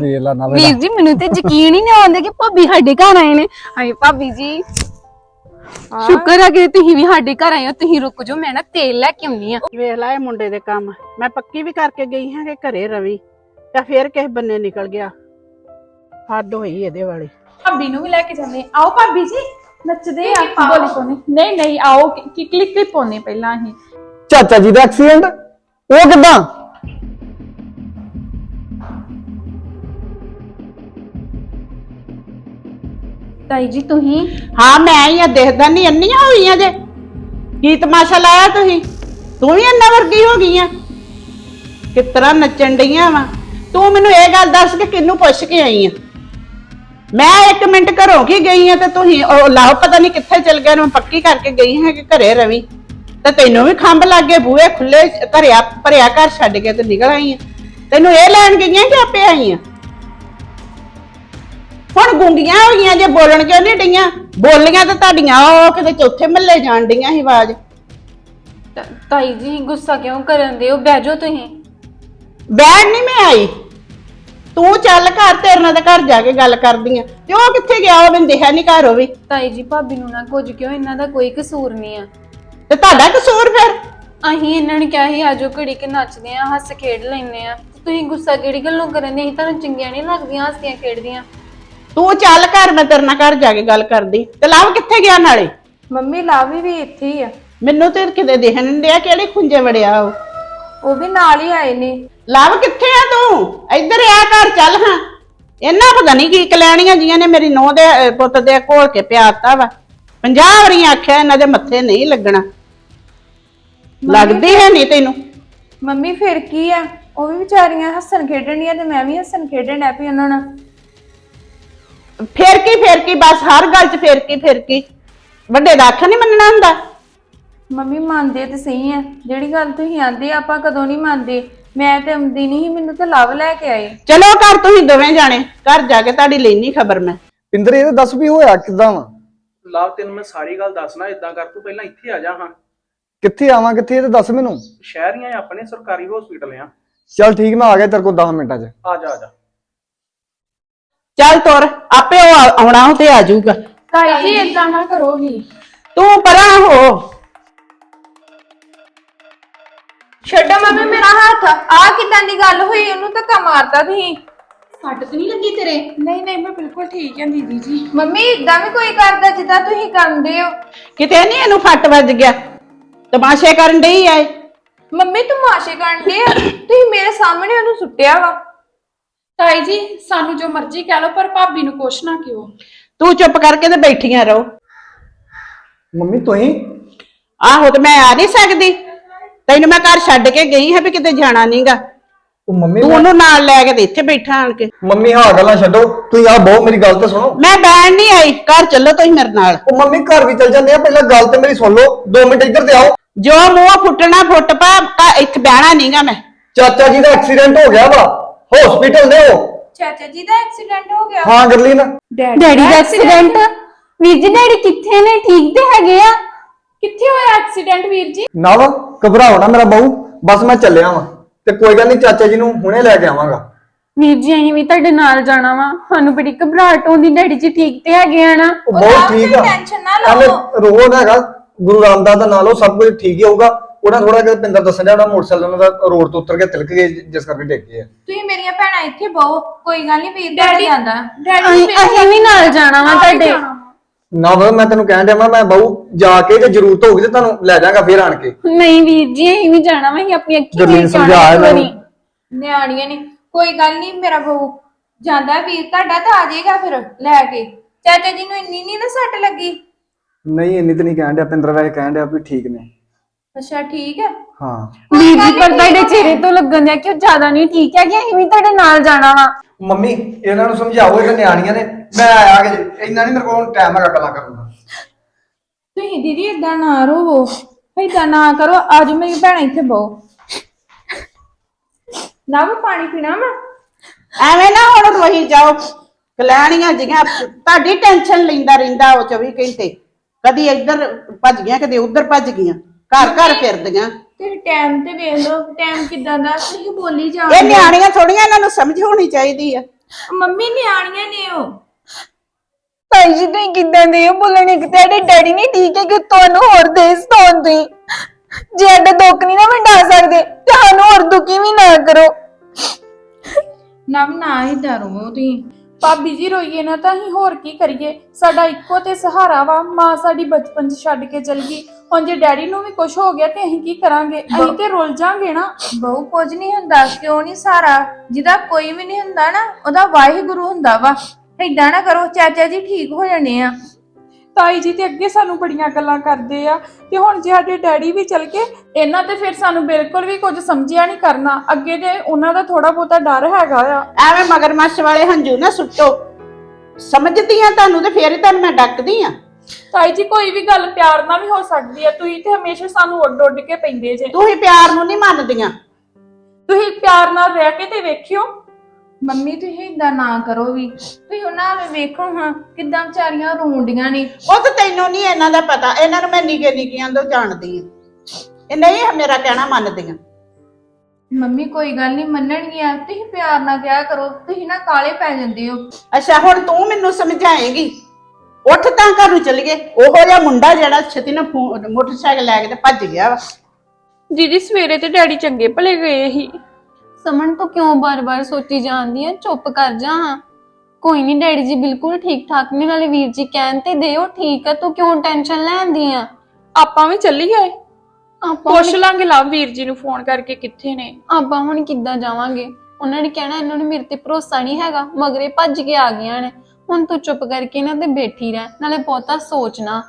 ਲਾ ਨਾ ਵੀਰ ਜੀ ਮੈਨੂੰ ਤੇ ਯਕੀਨ ਹੀ ਨਹੀਂ ਆਉਂਦਾ ਕਿ ਭਾਬੀ ਸਾਡੇ ਘਰ ਆਏ ਨੇ। ਹਾਏ ਭਾਬੀ ਜੀ। ਸ਼ੁਕਰ ਹੈ ਕਿ ਤੁਸੀਂ ਵੀ ਸਾਡੇ ਘਰ ਆਏ ਹੋ ਤੁਸੀਂ ਰੁਕ ਜਾਓ ਮੈਂ ਨਾ ਤੇਲ ਲੈ ਕੇ ਆਉਣੀ ਆ। ਵੇਖ ਲੈ ਇਹ ਮੁੰਡੇ ਦੇ ਕੰਮ। ਮੈਂ ਪੱਕੀ ਵੀ ਕਰਕੇ ਗਈ ਹਾਂ ਕਿ ਘਰੇ ਰਵੀ ਤਾਂ ਫੇਰ ਕਿਸੇ ਬੰਨੇ ਨਿਕਲ ਗਿਆ। ਹੱਦ ਹੋਈ ਇਹਦੇ ਵਾਲੀ। ਭਾਬੀ ਨੂੰ ਵੀ ਲੈ ਕੇ ਜਾਂਦੇ ਆਓ ਭਾਬੀ ਜੀ ਨੱਚਦੇ ਆ। ਬੋਲੀ ਕੋਨੇ ਨਹੀਂ ਨਹੀਂ ਆਓ ਕਿ ਕਲਿੱਕ ਕਲਿੱਪ ਪਾਉਣੇ ਪਹਿਲਾਂ ਹੀ ਚਾਚਾ ਜੀ ਦਾ ਐਕਸੀਡੈਂਟ ਉਹ ਕਿਦਾਂ? ਤਾਈ ਜੀ ਤੁਸੀਂ? ਹਾਂ, ਮੈਂ ਹੀ ਆ, ਦੇਖਦਾ ਨਹੀਂ ਅੰਨੀਆਂ ਹੋਈਆਂ ਜੇ। ਕੀ ਤਮਾਸ਼ਾ ਲਾਇਆ ਤੁਸੀਂ? ਤੂੰ ਵੀ ਇੰਨਾ ਵਰਗੀ ਹੋ ਗਈ ਆ। ਕਿਸ ਤਰ੍ਹਾਂ ਨੱਚਣ ਡਈਆਂ ਵਾ? ਤੂੰ ਮੈਨੂੰ ਇਹ ਗੱਲ ਦੱਸ ਕਿ ਕਿੰਨੂੰ ਪੁੱਛ ਕੇ ਆਈ ਆ? ਮੈਂ ਇੱਕ ਮਿੰਟ ਘਰੋਂ ਕੀ ਗਈ ਆ ਤੇ ਤੁਸੀਂ ਉਹ ਲਾਹ ਪਤਾ ਨਹੀਂ ਕਿੱਥੇ ਚਲ ਗਿਆ ਨੂੰ ਪੱਕੀ ਕਰਕੇ ਗਈ ਹਾਂ ਕਿ ਘਰੇ ਰਵੀ। ਤੇ ਤੈਨੂੰ ਵੀ ਖੰਭ ਲੱਗ ਗਏ ਬੂਹੇ ਖੁੱਲੇ, ਘਰਿਆ, ਭਰਿਆ ਘਰ ਛੱਡ ਕੇ ਤੇ ਨਿਕਲ ਆਈ ਆ। ਤੈਨੂੰ ਇਹ ਲੈਣ ਗਈਆਂ ਕਿ ਆਪੇ ਆਈ ਆ? ਹੁਣ ਗੁੰਗੀਆਂ ਹੋ ਗਈਆਂ ਜੇ ਬੋਲਣ ਕਿਉਂ ਨਹੀਂ ਡਈਆਂ? ਬੋਲੀਆਂ ਤਾਂ ਤੁਹਾਡੀਆਂ ਉਹ ਕਿਤੇ ਚੌਥੇ ਮੱਲੇ ਜਾਣ ਡਈਆਂ ਸੀ ਆਵਾਜ਼। ਤਾ- ਤਾਈ ਜੀ ਗੁੱਸਾ ਕਿਉਂ ਕਰਨ ਦੇ ਹੋ? ਬਹਿ ਜਾਓ ਤੁਸੀਂ। ਬੈਠ ਨਹੀਂ ਮੈਂ ਆਈ। ਤੂੰ ਚੱਲ ਘਰ ਤੇਰੇ ਨਾਲ ਤੇ ਘਰ ਜਾ ਕੇ ਗੱਲ ਕਰਦੀ ਆ ਤੇ ਉਹ ਕਿੱਥੇ ਗਿਆ? ਉਹ ਮੈਨੂੰ ਦੇਖਿਆ ਨਹੀਂ ਘਰ ਉਹ ਵੀ। ਤਾਈ ਜੀ ਭਾਬੀ ਨੂੰ ਨਾ ਕੁਝ ਕਿਉਂ? ਇਹਨਾਂ ਦਾ ਕੋਈ ਕਸੂਰ ਨਹੀਂ ਆ। ਤੇ ਤੁਹਾਡਾ ਕਸੂਰ ਫਿਰ? ਅਸੀਂ ਇਹਨਾਂ ਨੇ ਕਿਹਾ ਸੀ ਆਜੋ ਘੜੀ ਕੇ ਨੱਚਦੇ ਆ ਹੱਸ ਖੇਡ ਲੈਨੇ ਆ। ਤੁਸੀਂ ਗੁੱਸਾ ਕਿਹੜੀ ਗੱਲੋਂ ਕਰਨ ਦੇ? ਅਸੀਂ ਤੁਹਾਨੂੰ ਚੰਗੀਆਂ ਨਹੀਂ ਲੱਗਦੀਆਂ ਹੱਸਦੀਆਂ ਖੇਡਦੀਆਂ। ਤੂੰ ਚੱਲ ਘਰ ਮੈਂ ਤੇਰੇ ਨਾਲ ਘਰ ਜਾ ਕੇ ਗੱਲ ਕਰਦੀ। ਤੇ ਲਵ ਕਿੱਥੇ ਗਿਆ ਨਾਲੇ? ਮੰਮੀ ਲਾਵੀ ਵੀ ਇੱਥੇ ਹੀ ਆ। ਮੈਨੂੰ ਤੇ ਕਿਤੇ ਦੇਖਣ ਨਹੀਂ ਡਿਆ ਕਿਹੜੇ ਖੁੰਝੇ ਵੜਿਆ ਉਹ। ਉਹ ਵੀ ਨਾਲ ਹੀ ਆਏ ਨੇ। ਲਵ ਕਿੱਥੇ ਆ ਤੂੰ? ਇੱਧਰ ਆ ਘਰ ਚੱਲ ਹਾਂ। ਇਹਨਾਂ ਪਤਾ ਨਹੀਂ ਕੀ ਕਲੈਣੀਆਂ ਜੀਆਂ ਨੇ ਮੇਰੀ ਨੋਹ ਦੇ ਅਹ, ਪੁੱਤ ਦੇ ਘੋਲ ਕੇ ਪਿਆਤਾ ਵਾ। 50 ਵਾਰੀ ਆਖਿਆ ਇਹਨਾਂ ਦੇ ਮੱਥੇ ਨਹੀਂ ਲੱਗਣਾ। ਲੱਗਦੀ ਹੈ ਨਹੀਂ ਤੈਨੂੰ? ਮੰਮੀ ਫਿਰ ਕੀ ਆ? ਉਹ ਵੀ ਵਿਚਾਰੀਆਂ ਹੱਸਣ ਖੇਡਣੀਆਂ ਤੇ ਮੈਂ ਵੀ ਹੱਸਣ ਖੇਡਣ ਡੈ ਪਈ ਉਹਨਾਂ ਨਾਲ। ਫੇਰ ਕੀ ਫੇਰ ਕੀ ਬਸ ਹਰ ਗੱਲ 'ਚ ਫੇਰ ਕੀ ਫੇਰ ਕੀ ਵੱਡੇ ਦਾ ਅੱਖ ਨਹੀਂ ਮੰਨਣਾ ਹੁੰਦਾ। ਮੰਮੀ ਮੰਨਦੇ ਤੇ ਸਹੀ ਆ। ਜਿਹੜੀ ਗੱਲ ਤੁਸੀਂ ਆਂਦੇ ਆਪਾਂ ਕਦੋਂ ਨਹੀਂ ਮੰਨਦੇ। ਮੈਂ ਤੇ ਆਉਂਦੀ ਨਹੀਂ ਮੈਨੂੰ ਤਾਂ ਲਵ ਲੈ ਕੇ ਆਏ। ਚਲੋ ਘਰ ਤੁਸੀਂ ਦੋਵੇਂ ਜਾਣੇ। ਘਰ ਜਾ ਕੇ ਤੁਹਾਡੀ ਲੈਣੀ ਖਬਰ ਮੈਂ। ਪਿੰਦਰ ਇਹ ਤਾਂ ਦੱਸ ਵੀ ਹੋਇਆ ਕਿਦਾਂ ਵਾ? ਲਵ ਤੈਨੂੰ ਮੈਂ ਸਾਰੀ ਗੱਲ ਦੱਸਣਾ। ਇਦਾਂ ਕਰ ਤੂੰ ਪਹਿਲਾਂ ਇੱਥੇ ਆ ਜਾ ਹਾਂ। ਕਿੱਥੇ ਆਵਾਂ ਕਿੱਥੇ? ਇਹ ਤਾਂ ਦੱਸ ਮੈਨੂੰ। ਸ਼ਹਿਰ ਹੀ ਆ ਆਪਣੇ ਸਰਕਾਰੀ ਹਸਪੀਟਲ ਆ। ਚੱਲ ਠੀਕ ਮੈਂ ਆ ਗਿਆ ਤੇਰੇ ਕੋਲ 10 ਮਿੰਟਾਂ 'ਚ। ਆ ਜਾ ਆ ਜਾ। ਚੱਲ ਤੁਰ ਆਪੇ ਉਹ ਆ- ਆਉਣਾ ਉਹ ਤੇ ਆ ਜਾਊਗਾ। ਤਾਈ ਜੀ ਇਦਾਂ ਨਾ ਕਰੋ ਹੀ ਤੂੰ ਪਰਾਂ ਹੋ। ਛੱਡੋ ਮੰਮੀ ਮੇਰਾ ਹੱਥ। ਆ ਕਿਦਾਂ ਦੀ ਗੱਲ ਹੋਈ? ਉਹਨੂੰ ਧੱਕਾ ਮਾਰਤਾ ਤੁਸੀਂ। ਸੱਟ ਤੇ ਨਹੀਂ ਲੱਗੀ ਤੇਰੇ? ਨਹੀਂ ਨਹੀਂ ਮੈਂ ਬਿਲਕੁਲ ਠੀਕ ਹਾਂ ਦੀਦੀ ਜੀ। ਮੰਮੀ ਇਦਾਂ ਵੀ ਕੋਈ ਕਰਦਾ ਜਿੱਦਾਂ ਤੁਸੀਂ ਕਰਦੇ ਹੋ। ਕਿਤੇ ਨਹੀਂ ਇਹਨੂੰ ਫੱਟ ਵੱਜ ਗਿਆ? ਤਮਾਸ਼ੇ ਕਰਨ ਡਈ ਆਏ ਮੰਮੀ ਤਮਾਸ਼ੇ ਕਰਦੇ ਆ। ਤੁਸੀਂ ਮੇਰੇ ਸਾਹਮਣੇ ਉਹਨੂੰ ਸੁੱਟਿਆ ਵਾ। ਤਾਈ ਜੀ ਸਾਨੂੰ ਜੋ ਮਰਜ਼ੀ ਕਹਿ ਲਓ ਪਰ ਭਾਬੀ ਨੂੰ ਕੁਛ ਨਾ ਕਿਉ ਤੂੰ ਚੁੱਪ ਕਰਕੇ ਤੇ ਬੈਠੀਆਂ ਰਹੋ। ਮੰਮੀ ਤੁਸੀਂ? ਆਹੋ ਤੇ ਮੈਂ ਆ ਨਹੀਂ ਸਕਦੀ। ਤੈਨੂੰ ਮੈਂ ਘਰ ਛੱਡ ਕੇ ਗਈ ਹਾਂ ਵੀ ਕਿਤੇ ਜਾਣਾ ਨਹੀਂਗਾ ਉਹ ਮੰਮੀ ਤੂੰ ਉਹਨੂੰ ਨਾਲ ਲੈ ਕੇ ਤੇ ਇੱਥੇ ਬੈਠਾ ਆਣ ਕੇ। ਮੰਮੀ ਹਾਂ ਗੱਲਾਂ ਛੱਡੋ। ਤੁਸੀਂ ਆ ਬਹੁਤ ਮੇਰੀ ਗੱਲ ਤੇ ਸੁਣੋ। ਮੈਂ ਬੈਣ ਨਹੀਂ ਆਈ। ਘਰ ਚੱਲੋ ਤੁਸੀਂ ਮੇਰੇ ਨਾਲ। ਉਹ ਮੰਮੀ ਘਰ ਵੀ ਚੱਲ ਜਾਂਦੇ ਆ। ਪਹਿਲਾਂ ਗੱਲ ਤੇ ਮੇਰੀ ਸੁਣ ਲਓ। 2 ਮਿੰਟ ਇੱਧਰ ਤੇ ਆਓ। ਜੋ ਮੂੰਹ ਫੁੱਟਣਾ ਫੁੱਟ ਪਾ ਇੱਥੇ ਬਹਿਣਾ ਨਹੀਂਗਾ ਮੈਂ। ਚਾਚਾ ਜੀ ਦਾ ਐਕਸੀਡੈਂਟ ਹੋ ਗਿਆ ਵਾ। ਹਸਪੀਟਲ ਨੇ ਉਹ। ਚਾਚਾ ਜੀ ਦਾ ਐਕਸੀਡੈਂਟ ਹੋ ਗਿਆ। ਹਾਂ ਗਰਲੀਨ। ਡੈਡੀ ਦਾ ਐਕਸੀਡੈਂਟ। ਵੀਰ ਜੀ ਡੈਡੀ ਕਿੱਥੇ ਨੇ? ਠੀਕ ਤੇ ਹੈਗੇ ਆ? ਕਿੱਥੇ ਹੋਇਆ ਐਕਸੀਡੈਂਟ ਵੀਰ ਜੀ? ਨਾ ਵਾ ਘਬਰਾਓ ਨਾ ਮੇਰਾ ਬਾਊ ਬਸ ਮੈਂ ਚੱਲਿਆ ਵਾਂ। ਤੇ ਕੋਈ ਗੱਲ ਨਹੀਂ ਚਾਚਾ ਜੀ ਨੂੰ ਹੁਣੇ ਲੈ ਕੇ ਆਵਾਂਗਾ। ਵੀਰ ਜੀ ਅਸੀਂ ਵੀ ਤੁਹਾਡੇ ਨਾਲ ਜਾਣਾ ਵਾ। ਸਾਨੂੰ ਬੜੀ ਘਬਰਾਹਟ ਹੁੰਦੀ ਡੈਡੀ ਜੀ ਠੀਕ ਤੇ ਹੈਗੇ ਆ ਨਾ? ਉਹ ਬਹੁਤ ਠੀਕ ਆ। ਟੈਨਸ਼ਨ ਨਾ ਲਓ। ਨਾ ਹੈਗਾ ਗੁਰੂ ਰਾਮਦਾਸ ਦਾ ਨਾਲ ਉਹ ਸਭ ਕੁਝ ਠੀਕ ਹੀ ਹੋਊਗਾ। ਉਹਨਾਂ ਥੋੜਾ ਜਿਹਾ ਪਿੰਦਰ ਦੱਸਣ ਡਿਆ ਉਹਨਾਂ ਮੋਟਰਸਾਈਕਲ ਉਹਨਾਂ ਦਾ ਰੋਡ ਤੋਂ ਉਤਰ ਕੇ ਤਿਲਕ ਗਏ ਜਿਸ ਕਰਕੇ ਡਿੱਗ ਗਏ ਆ। ਤੁਸੀਂ ਮੇਰੀਆਂ ਭੈਣਾਂ ਇੱਥੇ ਬਹੁ ਕੋਈ ਗੱਲ ਨਹੀਂ ਵੀਰ ਡੈਡੀ ਜਾਂਦਾ। ਅਸੀਂ ਅਸੀਂ ਵੀ ਨਾਲ ਜਾਣਾ ਵਾ ਤੁਹਾਡੇ। ਨਾ ਵਾ ਮੈਂ ਤੈਨੂੰ ਕਹਿਣ ਡਿਆ ਵਾਂ, ਮੈਂ ਬਾਊ ਜਾ ਕੇ ਜੇ ਜ਼ਰੂਰਤ ਹੋਊਗੀ ਤੇ ਤੁਹਾਨੂੰ ਲੈ ਜਾਵਾਂਗਾ ਫੇਰ ਆਣ ਕੇ। ਨਹੀਂ ਵੀਰ ਜੀ ਅਸੀਂ ਵੀ ਜਾਣਾ ਵਾ ਅਸੀਂ ਆਪਣੀ ਅੱਖੀਂ ਦੇਖ ਕੇ ਆਉਣਾ ਇੱਕ ਵਾਰੀ। ਨਿਆਣੀਆਂ ਨੇ ਕੋਈ ਗੱਲ ਨਹੀਂ ਮੇਰਾ ਬਹੂ ਜਾਂਦਾ ਵੀਰ ਤੁਹਾਡਾ ਤਾਂ ਆ ਜਾਏਗਾ ਫਿਰ ਲੈ ਕੇ। ਚਾਚਾ ਜੀ ਨੂੰ ਇੰਨੀ ਨਹੀਂ ਨਾ ਸੱਟ ਲੱਗੀ? ਨਹੀਂ ਇੰਨੀ ਤੇ ਨਹੀਂ ਕਹਿਣ ਡਿਆ ਪਿੰਦਰ ਵੈਸੇ ਕਹਿਣ ਡਿਆ ਵੀ ਠੀਕ ਨੇ। ਅੱਛਾ ਠੀਕ ਹੈ। ਹਾਂ। ਵੀਰ ਜੀ ਪਰ ਤੁਹਾਡੇ ਚਿਹਰੇ ਤੋਂ ਲੱਗਣ ਦਿਆ ਕਿ ਉਹ ਜ਼ਿਆਦਾ ਨਹੀਂ ਠੀਕ ਹੈ ਕਿ ਅਸੀਂ ਵੀ ਤੁਹਾਡੇ ਨਾਲ ਜਾਣਾ ਵਾ। ਮੰਮੀ ਇਹਨਾਂ ਨੂੰ ਸਮਝਾਓ ਇਹ ਤਾਂ ਨਿਆਣੀਆਂ ਨੇ। ਮੈਂ ਆਇਆ ਕਿ ਇੰਨਾ ਨਹੀਂ ਮੇਰੇ ਕੋਲ ਟਾਈਮ ਹੈਗਾ ਗੱਲਾਂ ਕਰਨ ਦਾ। ਤੁਸੀਂ ਦੀਦੀ ਇਦਾਂ ਨਾ ਰੋਵੋ ਇਦਾਂ ਨਾ ਕਰੋ ਆਜੋ ਮੇਰੀ ਭੈਣ ਇੱਥੇ ਬਹੁ। ਨਾ ਵੀ ਪਾਣੀ ਪੀਣਾ ਮੈਂ ਐਵੇਂ ਨਾ ਹੁਣ ਰੋਈ ਜਾਓ ਕਲੈਣੀਆਂ ਜੀਆਂ ਤੁਹਾਡੀ ਟੈਨਸ਼ਨ ਲੈਂਦਾ ਰਹਿੰਦਾ ਉਹ 24 ਘੰਟੇ। ਕਦੀ ਇੱਧਰ ਭੱਜ ਗਈਆਂ ਕਦੀ ਉੱਧਰ ਭੱਜ ਗਈਆਂ। ਘਰ ਘਰ ਫਿਰਦੀਆਂ। ਤੇ ਟਾਈਮ ਤੇ ਵੇਖ ਲਓ ਟਾਈਮ ਕਿਦਾਂ ਦਾ ਤੁਸੀਂ ਬੋਲੀ ਜਾ ਇਹ ਨਿਆਣੀਆਂ ਥੋੜੀਆਂ ਇਹਨਾਂ ਨੂੰ ਸਮਝ ਹੋਣੀ ਚਾਹੀਦੀ ਆ। ਮੰਮੀ ਨਿਆਣੀਆਂ ਨੇ ਉਹ। ਤਾਈ ਜੀ ਤੁਸੀਂ ਕਿੱਦਾਂ ਦੇ ਹੋ? ਬੋਲਣ ਇੱਕ ਤੁਹਾਡੇ ਡੈਡੀ ਨਹੀਂ ਠੀਕ ਹੈ ਕਿ ਤੁਹਾਨੂੰ ਹੋਰ ਦੇਸ ਤੋਂ ਤੁਸੀਂ? ਜੇ ਅੱਡਾ ਦੁੱਖ ਨਹੀਂ ਨਾ ਵੰਡਾ ਸਕਦੇ ਤੁਹਾਨੂੰ ਹੋਰ ਦੁਖੀ ਵੀ ਨਾ ਕਰੋ। ਨਵ ਨਾ ਹੀ ਡਰੋ ਤੁਸੀਂ। ਭਾਬੀ ਜੀ ਰੋਈਏ ਨਾ ਤਾਂ ਅਸੀਂ ਹੋਰ ਕੀ ਕਰੀਏ? ਸਾਡਾ ਇੱਕੋ ਤੇ ਸਹਾਰਾ ਵਾ। ਮਾਂ ਸਾਡੀ ਬਚਪਨ 'ਚ ਛੱਡ ਕੇ ਚਲ ਗਈ। ਹੁਣ ਜੇ ਡੈਡੀ ਨੂੰ ਵੀ ਕੁਝ ਹੋ ਗਿਆ ਤੇ ਅਸੀਂ ਕੀ ਕਰਾਂਗੇ? ਅਸੀਂ ਤੇ ਰੁੱਲ ਜਾਾਂਗੇ ਨਾ। ਬਹੁ ਕੁਝ ਨਹੀਂ ਹੁੰਦਾ। ਕਿਉਂ ਨਹੀਂ ਸਾਰਾ ਜਿਹਦਾ ਕੋਈ ਵੀ ਨਹੀਂ ਹੁੰਦਾ ਨਾ ਉਹਦਾ ਵਾਹਿਗੁਰੂ ਹੁੰਦਾ ਵਾ। ਏਦਾਂ ਨਾ ਕਰੋ। ਚਾਚਾ ਜੀ ਠੀਕ ਹੋ ਜਾਣੇ ਆ। ਤਾਈ ਜੀ ਤੇ ਅੱਗੇ ਸਾਨੂੰ ਬੜੀਆਂ ਗੱਲਾਂ ਕਰਦੇ ਆ ਤੇ ਹੁਣ ਜੇ ਸਾਡੇ ਡੈਡੀ ਵੀ ਚਲ ਗਏ ਇਹਨਾਂ ਤੇ ਫਿਰ ਸਾਨੂੰ ਬਿਲਕੁਲ ਵੀ ਕੁਝ ਸਮਝਿਆ ਨਹੀਂ ਕਰਨਾ। ਅੱਗੇ ਤੇ ਉਹਨਾਂ ਦਾ ਥੋੜਾ ਬਹੁਤਾ ਡਰ ਹੈਗਾ ਆ। ਐਵੇਂ ਮਗਰਮੱਛ ਵਾਲੇ ਹੰਝੂ ਨਾ ਸੁੱਟੋ। ਸਮਝਦੀ ਆ ਤੁਹਾਨੂੰ ਤੇ ਫੇਰ ਤੁਹਾਨੂੰ ਮੈਂ ਡੱਕਦੀ ਆ। ਤਾਈ ਜੀ ਕੋਈ ਵੀ ਗੱਲ ਪਿਆਰ ਨਾਲ ਵੀ ਹੋ ਸਕਦੀ ਹੈ ਤੁਸੀਂ ਤੇ ਹਮੇਸ਼ਾ ਸਾਨੂੰ ਉੱਡ ਉੱਡ ਕੇ ਪੈਂਦੇ ਜੇ। ਤੁਸੀਂ ਪਿਆਰ ਨੂੰ ਨਹੀਂ ਮੰਨਦੀਆਂ। ਤੁਸੀਂ ਪਿਆਰ ਨਾਲ ਰਹਿ ਕੇ ਤੇ ਵੇਖਿਓ। ਮੰਮੀ ਤੁਸੀਂ ਏਦਾਂ ਨਾ ਕਰੋ ਵੀ ਤੁਸੀਂ ਉਹਨਾਂ ਨੂੰ ਵੇਖੋ ਹਾਂ ਕਿੱਦਾਂ ਵਿਚਾਰੀਆਂ ਰੋਂਡੀਆਂ ਨੇ। ਉਹ ਤਾਂ ਤੈਨੂੰ ਨਹੀਂ ਇਹਨਾਂ ਦਾ ਪਤਾ ਇਹਨਾਂ ਨੂੰ ਮੈਂ ਨਿੱਕੇ ਨਿੱਕੀਆਂ ਤੋਂ ਜਾਣਦੀ ਆ ਇਹ ਨਹੀਂ ਮੇਰਾ ਕਹਿਣਾ ਮੰਨਦੀਆਂ। ਮੰਮੀ ਕੋਈ ਗੱਲ ਨਹੀਂ ਮੰਨਣਗੀਆਂ ਤੁਸੀਂ ਪਿਆਰ ਨਾਲ ਕਿਹਾ ਕਰੋ ਤੁਸੀਂ ਨਾ ਕਾਲੇ ਪੈ ਜਾਂਦੇ ਹੋ। ਅੱਛਾ ਹੁਣ ਤੂੰ ਮੈਨੂੰ ਸਮਝਾਏਂਗੀ। ਉੱਠ ਤਾਂ ਘਰ ਨੂੰ ਚੱਲ ਗਏ ਉਹੋ ਜਿਹਾ ਮੁੰਡਾ ਜਿਹੜਾ ਛੇਤੀ ਨਾਲ ਫੋ- ਮੋਟਰਸਾਈਕਲ ਲੈ ਕੇ ਤੇ ਭੱਜ ਗਿਆ ਵਾ। ਦੀਦੀ ਸਵੇਰੇ ਤੇ ਡੈਡੀ ਚੰਗੇ ਭਲੇ ਗਏ ਸੀ। ਸਮਣ ਤੋਂ ਕਿਉਂ ਬਾਰ-ਬਾਰ ਸੋਚੀ ਜਾਂਦੀ ਹੈ ਚੁੱਪ ਕਰ ਜਾ। ਕੋਈ ਨਹੀਂ ਡੈਡੀ ਜੀ ਬਿਲਕੁਲ ਠੀਕ ਠਾਕ ਨੇ। ਨਾਲੇ ਵੀਰ ਜੀ ਕਹਿਣ ਤੇ ਦਿਓ ਠੀਕ ਹੈ ਤੂੰ ਕਿਉਂ ਟੈਨਸ਼ਨ ਲੈਂਦੀ ਆ ਆਪਾਂ ਵੀ ਚੱਲੀਏ ਆਪਾਂ ਪੁੱਛ ਲਾਂਗੇ ਲਵ ਵੀਰ ਜੀ ਨੂੰ ਫੋਨ ਕਰਕੇ ਕਿੱਥੇ ਨੇ। ਆਪਾਂ ਹੁਣ ਕਿੱਦਾਂ ਜਾਵਾਂਗੇ? ਉਹਨਾਂ ਨੇ ਕਹਿਣਾ ਇਹਨਾਂ ਨੂੰ ਮੇਰੇ ਤੇ ਭਰੋਸਾ ਨਹੀਂ ਹੈਗਾ। ਮਗਰੇ ਭੱਜ ਕੇ ਆ ਗਈਆਂ ਨੇ। ਹੁਣ ਤੂੰ ਚੁੱਪ ਕਰਕੇ ਇਹਨਾਂ ਤੇ ਬੈਠੀ ਰਹਿ। ਨਾਲੇ ਬਹੁਤਾ ਸੋਚਣਾ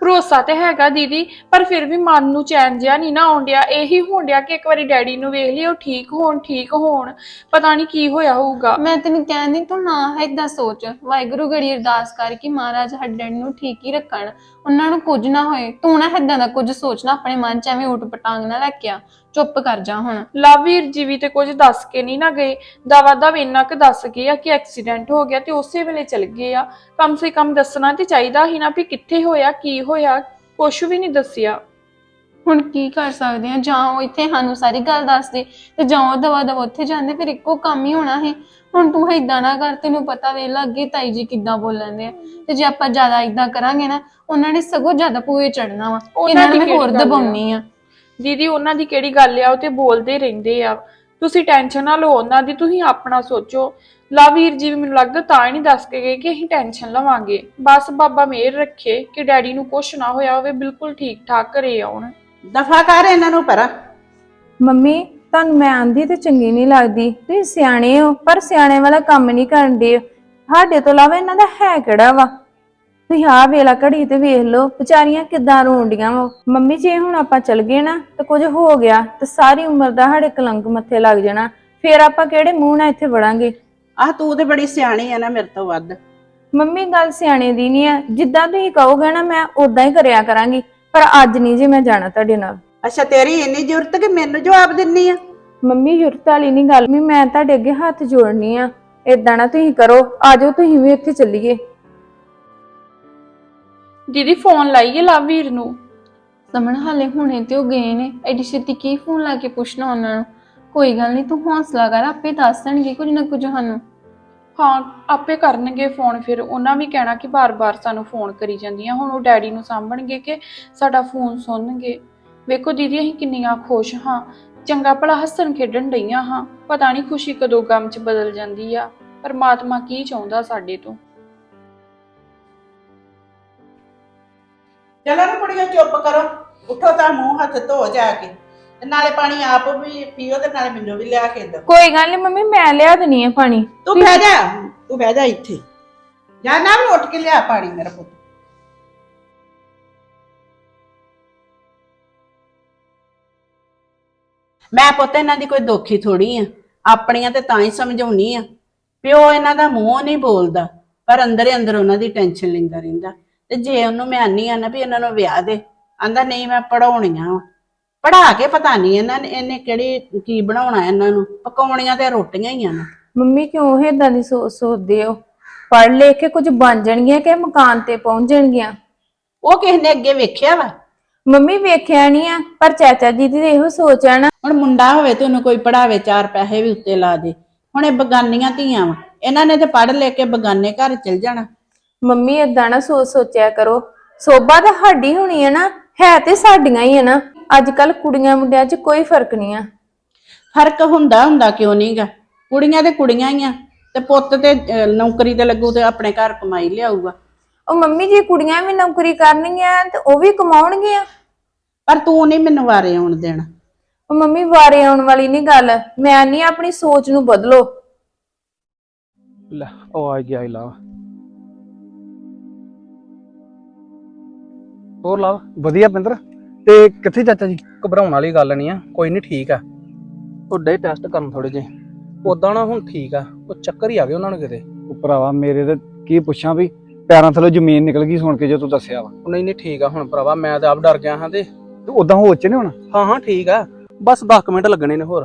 ਭਰੋਸਾ ਤੇ ਹੈਗਾ ਦੀਦੀ ਪਰ ਫਿਰ ਵੀ ਮਨ ਨੂੰ ਚੈਨ ਜਿਆ ਨਹੀਂ ਨਾ ਆਉਂਦਿਆ ਇਹੀ ਹੋਣਿਆ ਕਿ ਇੱਕ ਵਾਰੀ ਡੈਡੀ ਨੂੰ ਵੇਖ ਲਿਓ ਠੀਕ ਹੋਣ ਠੀਕ ਹੋਣ। ਪਤਾ ਨਹੀਂ ਕੀ ਹੋਇਆ ਹੋਊਗਾ। ਮੈਂ ਤੈਨੂੰ ਕਹਿੰਦੀ ਤੂੰ ਨਾ ਏਦਾਂ ਸੋਚ। ਵਾਹਿਗੁਰੂ ਗੜੀ ਅਰਦਾਸ ਕਰ ਕਿ ਮਹਾਰਾਜ ਡੈਡੀ ਨੂੰ ਠੀਕ ਹੀ ਰੱਖਣ। ਉਹਨਾਂ ਨੂੰ ਕੁਝ ਨਾ ਹੋਏ। ਤੂੰ ਨਾ ਏਦਾਂ ਦਾ ਕੁਝ ਸੋਚਣਾ ਆਪਣੇ ਮਨ 'ਚ ਐਵੇਂ ਉਟ ਪਟਾਂਗ ਨਾ ਲੈ ਕੇ ਆ ਚੁੱਪ ਕਰ ਜਾ ਹੁਣ। ਲਵ ਵੀਰ ਜੀ ਵੀ ਤੇ ਕੁਝ ਦੱਸ ਕੇ ਨਹੀਂ ਨਾ ਗਏ। ਦਵਾ ਦਵ ਇੰਨਾ ਕੁ ਦੱਸ ਗਏ ਆ ਕਿ ਐਕਸੀਡੈਂਟ ਹੋ ਗਿਆ ਤੇ ਉਸੇ ਵੇਲੇ ਚਲ ਗਏ ਆ। ਕਮ ਸੇ ਕਮ ਦੱਸਣਾ ਤੇ ਚਾਹੀਦਾ ਸੀ ਨਾ ਵੀ ਕਿੱਥੇ ਹੋਇਆ ਕੀ ਹੋਇਆ ਕੁਝ ਵੀ ਨਹੀਂ ਦੱਸਿਆ। ਹੁਣ ਕੀ ਕਰ ਸਕਦੇ ਆ? ਜਾਂ ਉਹ ਇੱਥੇ ਸਾਨੂੰ ਸਾਰੀ ਗੱਲ ਦੱਸ ਦੇ ਤੇ ਜਾਂ ਉਹ ਦਵਾ ਦਵਾ ਉੱਥੇ ਜਾਂਦੇ ਫਿਰ ਇੱਕੋ ਕੰਮ ਹੀ ਹੋਣਾ ਹੈ ਹੁਣ ਤੂੰ ਏਦਾਂ ਨਾ ਕਰ ਤੈਨੂੰ ਪਤਾ ਵੇ ਲੱਗੇ ਤਾਈ ਜੀ ਕਿੱਦਾਂ ਬੋਲਣਦੇ ਆ। ਤੇ ਜੇ ਆਪਾਂ ਜ਼ਿਆਦਾ ਏਦਾਂ ਕਰਾਂਗੇ ਨਾ ਉਹਨਾਂ ਨੇ ਸਗੋਂ ਜ਼ਿਆਦਾ ਪੂਏ ਚੜਨਾ ਵਾ। ਉਹਨਾਂ ਇਹਨਾਂ ਦੀ ਨੂੰ ਮੈਂ ਹੋਰ ਕਿਹੜੀ ਗੱਲ ਆ? ਦਬਾਉਣੀ ਆ। ਦੀਦੀ ਉਹਨਾਂ ਦੀ ਕਿਹੜੀ ਗੱਲ ਆ? ਉਹ ਤੇ ਬੋਲਦੇ ਰਹਿੰਦੇ ਆ। ਤੁਸੀਂ ਟੈਨਸ਼ਨ ਨਾ ਲਓ ਉਹਨਾਂ ਦੀ ਤੁਸੀਂ ਆਪਣਾ ਸੋਚੋ। ਲਵੀਰ ਜੀ ਵੀ ਮੈਨੂੰ ਲੱਗਦਾ ਤਾਂ ਹੀ ਨਹੀਂ ਦੱਸ ਕੇ ਗਏ ਕਿ ਅਸੀਂ ਟੈਨਸ਼ਨ ਲਵਾਂਗੇ। ਬਸ ਬਾਬਾ ਮਿਹਰ ਰੱਖੇ ਕਿ ਡੈਡੀ ਨੂੰ ਕੁਝ ਨਾ ਹੋਇਆ ਹੋਵੇ ਬਿਲਕੁਲ ਠੀਕ ਠਾਕ ਘਰੇ ਆਉਣ। ਦਫਾ ਕਰ ਇਹਨਾਂ ਨੂੰ ਪਰਾਂ। ਮੰਮੀ ਤੁਹਾਨੂੰ ਮੈਂ ਆਂਦੀ ਤੇ ਚੰਗੀ ਨਹੀਂ ਲੱਗਦੀ। ਤੁਸੀਂ ਸਿਆਣੇ ਹੋ ਪਰ ਸਿਆਣੇ ਵਾਲਾ ਕੰਮ ਨਹੀਂ ਕਰਨ ਦੇ। ਸਾਡੇ ਤੋਂ ਇਲਾਵਾ ਇਹਨਾਂ ਦਾ ਹੈ ਕਿਹੜਾ ਵਾ? ਤੁਸੀਂ ਆਹ ਵੇਲਾ ਘੜੀ ਤੇ ਵੇਖ ਲਓ ਵਿਚਾਰੀਆਂ ਕਿੱਦਾਂ ਰੋਂਡੀਆਂ ਵਾ। ਮੰਮੀ ਜੇ ਹੁਣ ਆਪਾਂ ਚੱਲ ਗਏ ਨਾ ਤੇ ਕੁਝ ਹੋ ਗਿਆ ਤੇ ਸਾਰੀ ਉਮਰ ਦਾ ਸਾਡੇ ਕਲੰਕ ਮੱਥੇ ਲੱਗ ਜਾਣਾ। ਫੇਰ ਆਪਾਂ ਕਿਹੜੇ ਮੂੰਹ ਨਾਲ ਇੱਥੇ ਵੜਾਂਗੇ? ਆਹ ਤੂੰ ਤੇ ਬੜੀ ਸਿਆਣੀ ਆ ਨਾ ਮੇਰੇ ਤੋਂ ਵੱਧ। ਮੰਮੀ ਗੱਲ ਸਿਆਣੇ ਦੀ ਨਹੀਂ ਆ। ਜਿੱਦਾਂ ਤੁਸੀਂ ਕਹੋਗੇ ਨਾ ਮੈਂ ਉਦਾਂ ਹੀ ਕਰਿਆ ਕਰਾਂਗੀ ਪਰ ਅੱਜ ਨਹੀਂ ਜੇ ਮੈਂ ਜਾਣਾ ਤੁਹਾਡੇ ਨਾਲ। ਅੱਛਾ ਤੇਰੀ ਇੰਨੀ ਜ਼ਰੂਰਤ ਕਿ ਮੈਨੂੰ ਜਵਾਬ ਦਿੰਨੀ ਆ? ਮੰਮੀ ਜ਼ਰੂਰਤ ਵਾਲੀ ਨਹੀਂ ਗੱਲ। ਵੀ ਮੈਂ ਤੁਹਾਡੇ ਅੱਗੇ ਹੱਥ ਜੋੜਨੀ ਆ। ਏਦਾਂ ਨਾ ਤੁਸੀਂ ਕਰੋ ਆਜੋ ਤੁਸੀਂ ਵੀ ਇੱਥੇ ਚੱਲੀਏ। ਦੀਦੀ ਫੋਨ ਲਾਈਏ ਲਵੀਰ ਨੂੰ। ਸਮਣ ਹਾਲੇ ਹੁਣੇ ਤੇ ਉਹ ਗਏ ਨੇ। ਐਡੀ ਛੇਤੀ ਕੀ ਫੋਨ ਲਾ ਕੇ ਪੁੱਛਣਾ ਉਹਨਾਂ ਨੂੰ? ਕੋਈ ਗੱਲ ਨਹੀਂ ਤੂੰ ਹੌਸਲਾ ਕਰ, ਆਪੇ ਦੱਸ ਦੇਣਗੇ ਕੁਝ ਨਾ ਕੁਝ ਸਾਨੂੰ। ਹਾਂ, ਆਪੇ ਕਰਨਗੇ ਫੋਨ ਫਿਰ। ਉਹਨਾਂ ਵੀ ਕਹਿਣਾ ਕਿ ਬਾਰ-ਬਾਰ ਸਾਨੂੰ ਫੋਨ ਕਰੀ ਜਾਂਦੀਆਂ। ਹੁਣ ਉਹ ਡੈਡੀ ਨੂੰ ਸਾਂਭਣਗੇ ਕਿ ਸਾਡਾ ਫੋਨ ਸੁਣਨਗੇ। ਵੇਖੋ ਦੀਦੀ, ਅਸੀਂ ਕਿੰਨੀਆਂ ਖੁਸ਼ ਹਾਂ। ਚੰਗਾ ਭਲਾ ਹੱਸਣ ਖੇਡਣ ਡਈਆਂ ਹਾਂ। ਪਤਾ ਨਹੀਂ ਖੁਸ਼ੀ ਕਦੋਂ ਗਮ 'ਚ ਬਦਲ ਜਾਂਦੀ ਆ। ਪਰਮਾਤਮਾ ਕੀ ਚਾਹੁੰਦਾ ਸਾਡੇ ਤੋਂ? ਚਲੋ ਨਾ ਕੁੜੀਆਂ ਚੁੱਪ ਕਰੋ। ਉੱਠੋ ਤਾਂ ਮੂੰਹ ਹੱਥ ਧੋ ਜਾ ਕੇ। ਤੇ ਨਾਲੇ ਪਾਣੀ ਆਪ ਵੀ ਪੀਓ ਤੇ ਨਾਲੇ ਮੈਨੂੰ ਵੀ ਲਿਆ ਕੇ ਦਿਓ। ਕੋਈ ਗੱਲ ਨਹੀਂ ਮੰਮੀ ਮੈਂ ਲਿਆ ਦੇਣੀ ਆ ਪਾਣੀ। ਤੂੰ ਬਹਿ ਜਾ ਤੂੰ ਬਹਿ ਜਾ ਇੱਥੇ। ਜਾ ਨਾ ਵੀ ਉੱਠ ਕੇ ਲਿਆ ਪਾਣੀ ਮੇਰਾ ਪੁੱਤ। ਮੈਂ ਪੁੱਤ ਇਹਨਾਂ ਦੀ ਕੋਈ ਦੋਖੀ ਥੋੜੀ ਆ। ਆਪਣੀਆਂ ਤੇ ਤਾਂ ਹੀ ਸਮਝਾਉਣੀ ਆ। ਪਿਓ ਇਹਨਾਂ ਦਾ ਮੂੰਹ ਨਹੀਂ ਬੋਲਦਾ ਪਰ ਅੰਦਰ ਹੀ ਅੰਦਰ ਉਹਨਾਂ ਦੀ ਟੈਨਸ਼ਨ ਲੈਂਦਾ ਰਹਿੰਦਾ। ਤੇ ਜੇ ਉਹਨੂੰ ਮੈਂ ਆਨੀ ਆ ਨਾ ਵੀ ਇਹਨਾਂ ਨੂੰ ਵਿਆਹ ਦੇ ਆਂਦਾ ਨਹੀਂ ਮੈਂ ਪੜਾਉਣੀਆਂ ਪੜਾ ਕੇ ਪਤਾ ਨਹੀਂ ਇਹਨਾਂ ਨੇ ਇਹਨੇ ਕਿਹੜੀ ਕੀ ਬਣਾਉਣਾ ਇਹਨਾਂ ਨੂੰ ਪਕਾਉਣੀਆਂ ਤੇ ਰੋਟੀਆਂ ਹੀ ਆ ਨਾ। ਮੰਮੀ ਕਿਉਂ ਏਦਾਂ ਦੀ ਸੋਚ ਸੋਚਦੇ ਹੋ? ਪੜ੍ਹ ਲੈ ਕੇ ਕੁਝ ਬਣ ਜਾਣਗੀਆਂ ਕਿ ਮਕਾਨ ਤੇ ਪਹੁੰਚ ਜਾਣਗੀਆਂ? ਉਹ ਕਿਸੇ ਨੇ ਅੱਗੇ ਵੇਖਿਆ ਵਾ। ਮੰਮੀ ਵੇਖਿਆ ਨਹੀਂ ਆ ਪਰ ਚਾਚਾ ਜੀ ਦੀ ਤਾਂ ਇਹੋ ਸੋਚ ਆ ਨਾ। ਹੁਣ ਮੁੰਡਾ ਹੋਵੇ ਤੇ ਉਹਨੂੰ ਕੋਈ ਪੜਾਵੇ ਚਾਰ ਪੈਸੇ ਵੀ ਉੱਤੇ ਲਾ ਦੇ। ਹੁਣ ਇਹ ਬਗਾਨੀਆਂ ਧੀਆਂ ਵਾ। ਇਹਨਾਂ ਨੇ ਤੇ ਪੜ੍ਹ ਲੈ ਕੇ ਬਗਾਨੇ ਘਰ ਚਲ ਜਾਣਾ। ਮੰਮੀ ਏਦਾਂ ਨਾ ਸੋਚ ਸੋਚਿਆ ਕਰੋ। ਸੋਭਾ ਤਾਂ ਸਾਡੀ ਹੋਣੀ ਹੈ ਨਾ ਹੈ ਤੇ ਸਾਡੀਆਂ ਹੀ ਹੈ ਨਾ। ਅੱਜ ਕੱਲ ਕੁੜੀਆਂ ਮੁੰਡਿਆਂ 'ਚ ਕੋਈ ਫ਼ਰਕ ਨਹੀਂ ਆ। ਫ਼ਰਕ ਹੁੰਦਾ ਹੁੰਦਾ ਕਿਉਂ ਨਹੀਂਗਾ ਕੁੜੀਆਂ ਤੇ ਕੁੜੀਆਂ ਹੀ ਆ। ਤੇ ਪੁੱਤ ਤੇ ਅਹ, ਨੌਕਰੀ ਤੇ ਲੱਗੂ ਤੇ ਆਪਣੇ ਘਰ ਕਮਾਈ ਲਿਆਊਗਾ। ਉਹ ਮੰਮੀ ਜੀ ਕੁੜੀਆਂ ਵੀ ਨੌਕਰੀ ਕਰਨਗੀਆਂ ਤੇ ਉਹ ਵੀ ਕਮਾਉਣਗੀਆਂ। ਪਰ ਤੂੰ ਨਹੀਂ ਮੈਨੂੰ ਵਾਰੇ ਆਉਣ ਦੇਣਾ। ਉਹ ਮੰਮੀ ਵਾਰੇ ਆਉਣ ਵਾਲੀ ਨਹੀਂ ਗੱਲ। ਮੈਂ ਨਹੀਂ ਆਪਣੀ ਸੋਚ ਨੂੰ ਬਦਲੋ। ਲੈ ਉਹ ਆ ਗਿਆ ਲਾ। ਹੋਰ ਲਾ ਵਧੀਆ ਪਿੰਦਰ ਤੇ ਕਿੱਥੇ ਚਾਚਾ ਜੀ? ਘਬਰਾਉਣ ਵਾਲੀ ਗੱਲ ਨਹੀਂ ਆ ਕੋਈ ਨਹੀਂ ਠੀਕ ਆ। ਉਹ ਡੇ ਟੈਸਟ ਕਰਨ ਥੋੜੇ ਜੇ ਉਦਾਂ ਨਾ ਹੁਣ ਠੀਕ ਆ ਉਹ ਚੱਕਰ ਹੀ ਆ ਗਏ ਉਹਨਾਂ ਨੂੰ ਕਿਤੇ। ਉਹ ਭਰਾਵਾ ਮੇਰੇ ਤੇ ਕੀ ਪੁੱਛਾਂ ਵੀ ਪੈਰਾਂ ਥੱਲੇ ਜ਼ਮੀਨ ਨਿਕਲ ਗਈ ਸੁਣ ਕੇ ਜੋ ਤੂੰ ਦੱਸਿਆ ਵਾ। ਨਹੀਂ ਨਹੀਂ ਠੀਕ ਆ ਹੁਣ ਭਰਾਵਾ ਮੈਂ ਤਾਂ ਆਪ ਡਰ ਗਿਆ ਹਾਂ ਤੇ। ਤੇ ਉਦਾਂ ਹੋ ਚ ਨੇ ਹੁਣ? ਹਾਂ ਹਾਂ ਠੀਕ ਆ। ਬਸ 10 ਮਿੰਟ ਲੱਗਣੇ ਨੇ ਹੋਰ।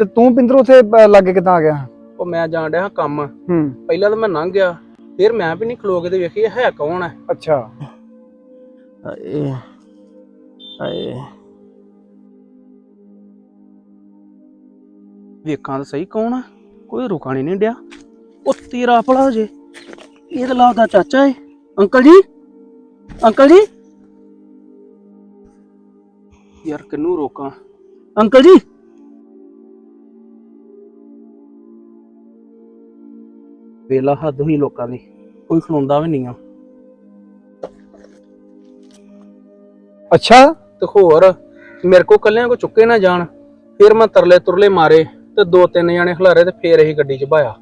ਤੇ ਤੂੰ ਪਿੰਦਰ ਉਥੇ ਲੱਗੇ ਕਿੱਦਾਂ ਆ ਗਿਆ? ਉਹ ਮੈਂ ਜਾਣ ਡਿਆ ਕੰਮ। ਹੂੰ। ਪਹਿਲਾਂ ਤਾਂ ਮੈਂ ਲੰਘ ਗਿਆ ਫਿਰ ਮੈਂ ਵੀ ਨਹੀਂ ਖਲੋ ਕੇ ਤੇ ਵੇਖੀ ਇਹ ਹੈ ਕੌਣ ਹੈ ਅੱਛਾ। ਹਾਏ ਹਾਏ। ਵੇਖਾਂ ਤਾਂ ਸਹੀ ਕੌਣ ਆ? ਕੋਈ ਰੁਕਾ ਨਹੀਂ ਡਿਆ ਉਹ ਤੇਰਾ ਭਲਾ ਜੇ। ਇਹ ਤਾਂ ਲੱਗਦਾ ਚਾਚਾ ਏ। ਅੰਕਲ ਜੀ? ਅੰਕਲ ਜੀ? ਯਾਰ ਕਿੰਨੂੰ ਰੋਕਾਂ? ਅੰਕਲ ਜੀ? ਵੇਲਾ ਹੱਦ ਹੋਈ ਲੋਕਾਂ ਦੀ। ਕੋਈ ਖਲੋਂਦਾ ਵੀ ਨਹੀਂ ਆ। ਅੱਛਾ? ਤੇ ਹੋਰ ਮੇਰੇ ਕੋ ਕੱਲਿਆਂ ਕੋ ਚੁੱਕੇ ਨਾ ਜਾਣ। ਫਿਰ ਮੈਂ ਤਰਲੇ ਤੁਰਲੇ ਮਾਰੇ ਤੇ ਦੋ ਤਿੰਨ ਜਣੇ ਖਿਲਾਰੇ ਤੇ ਫੇਰ ਅਸੀਂ ਗੱਡੀ 'ਚ ਭਾਇਆ।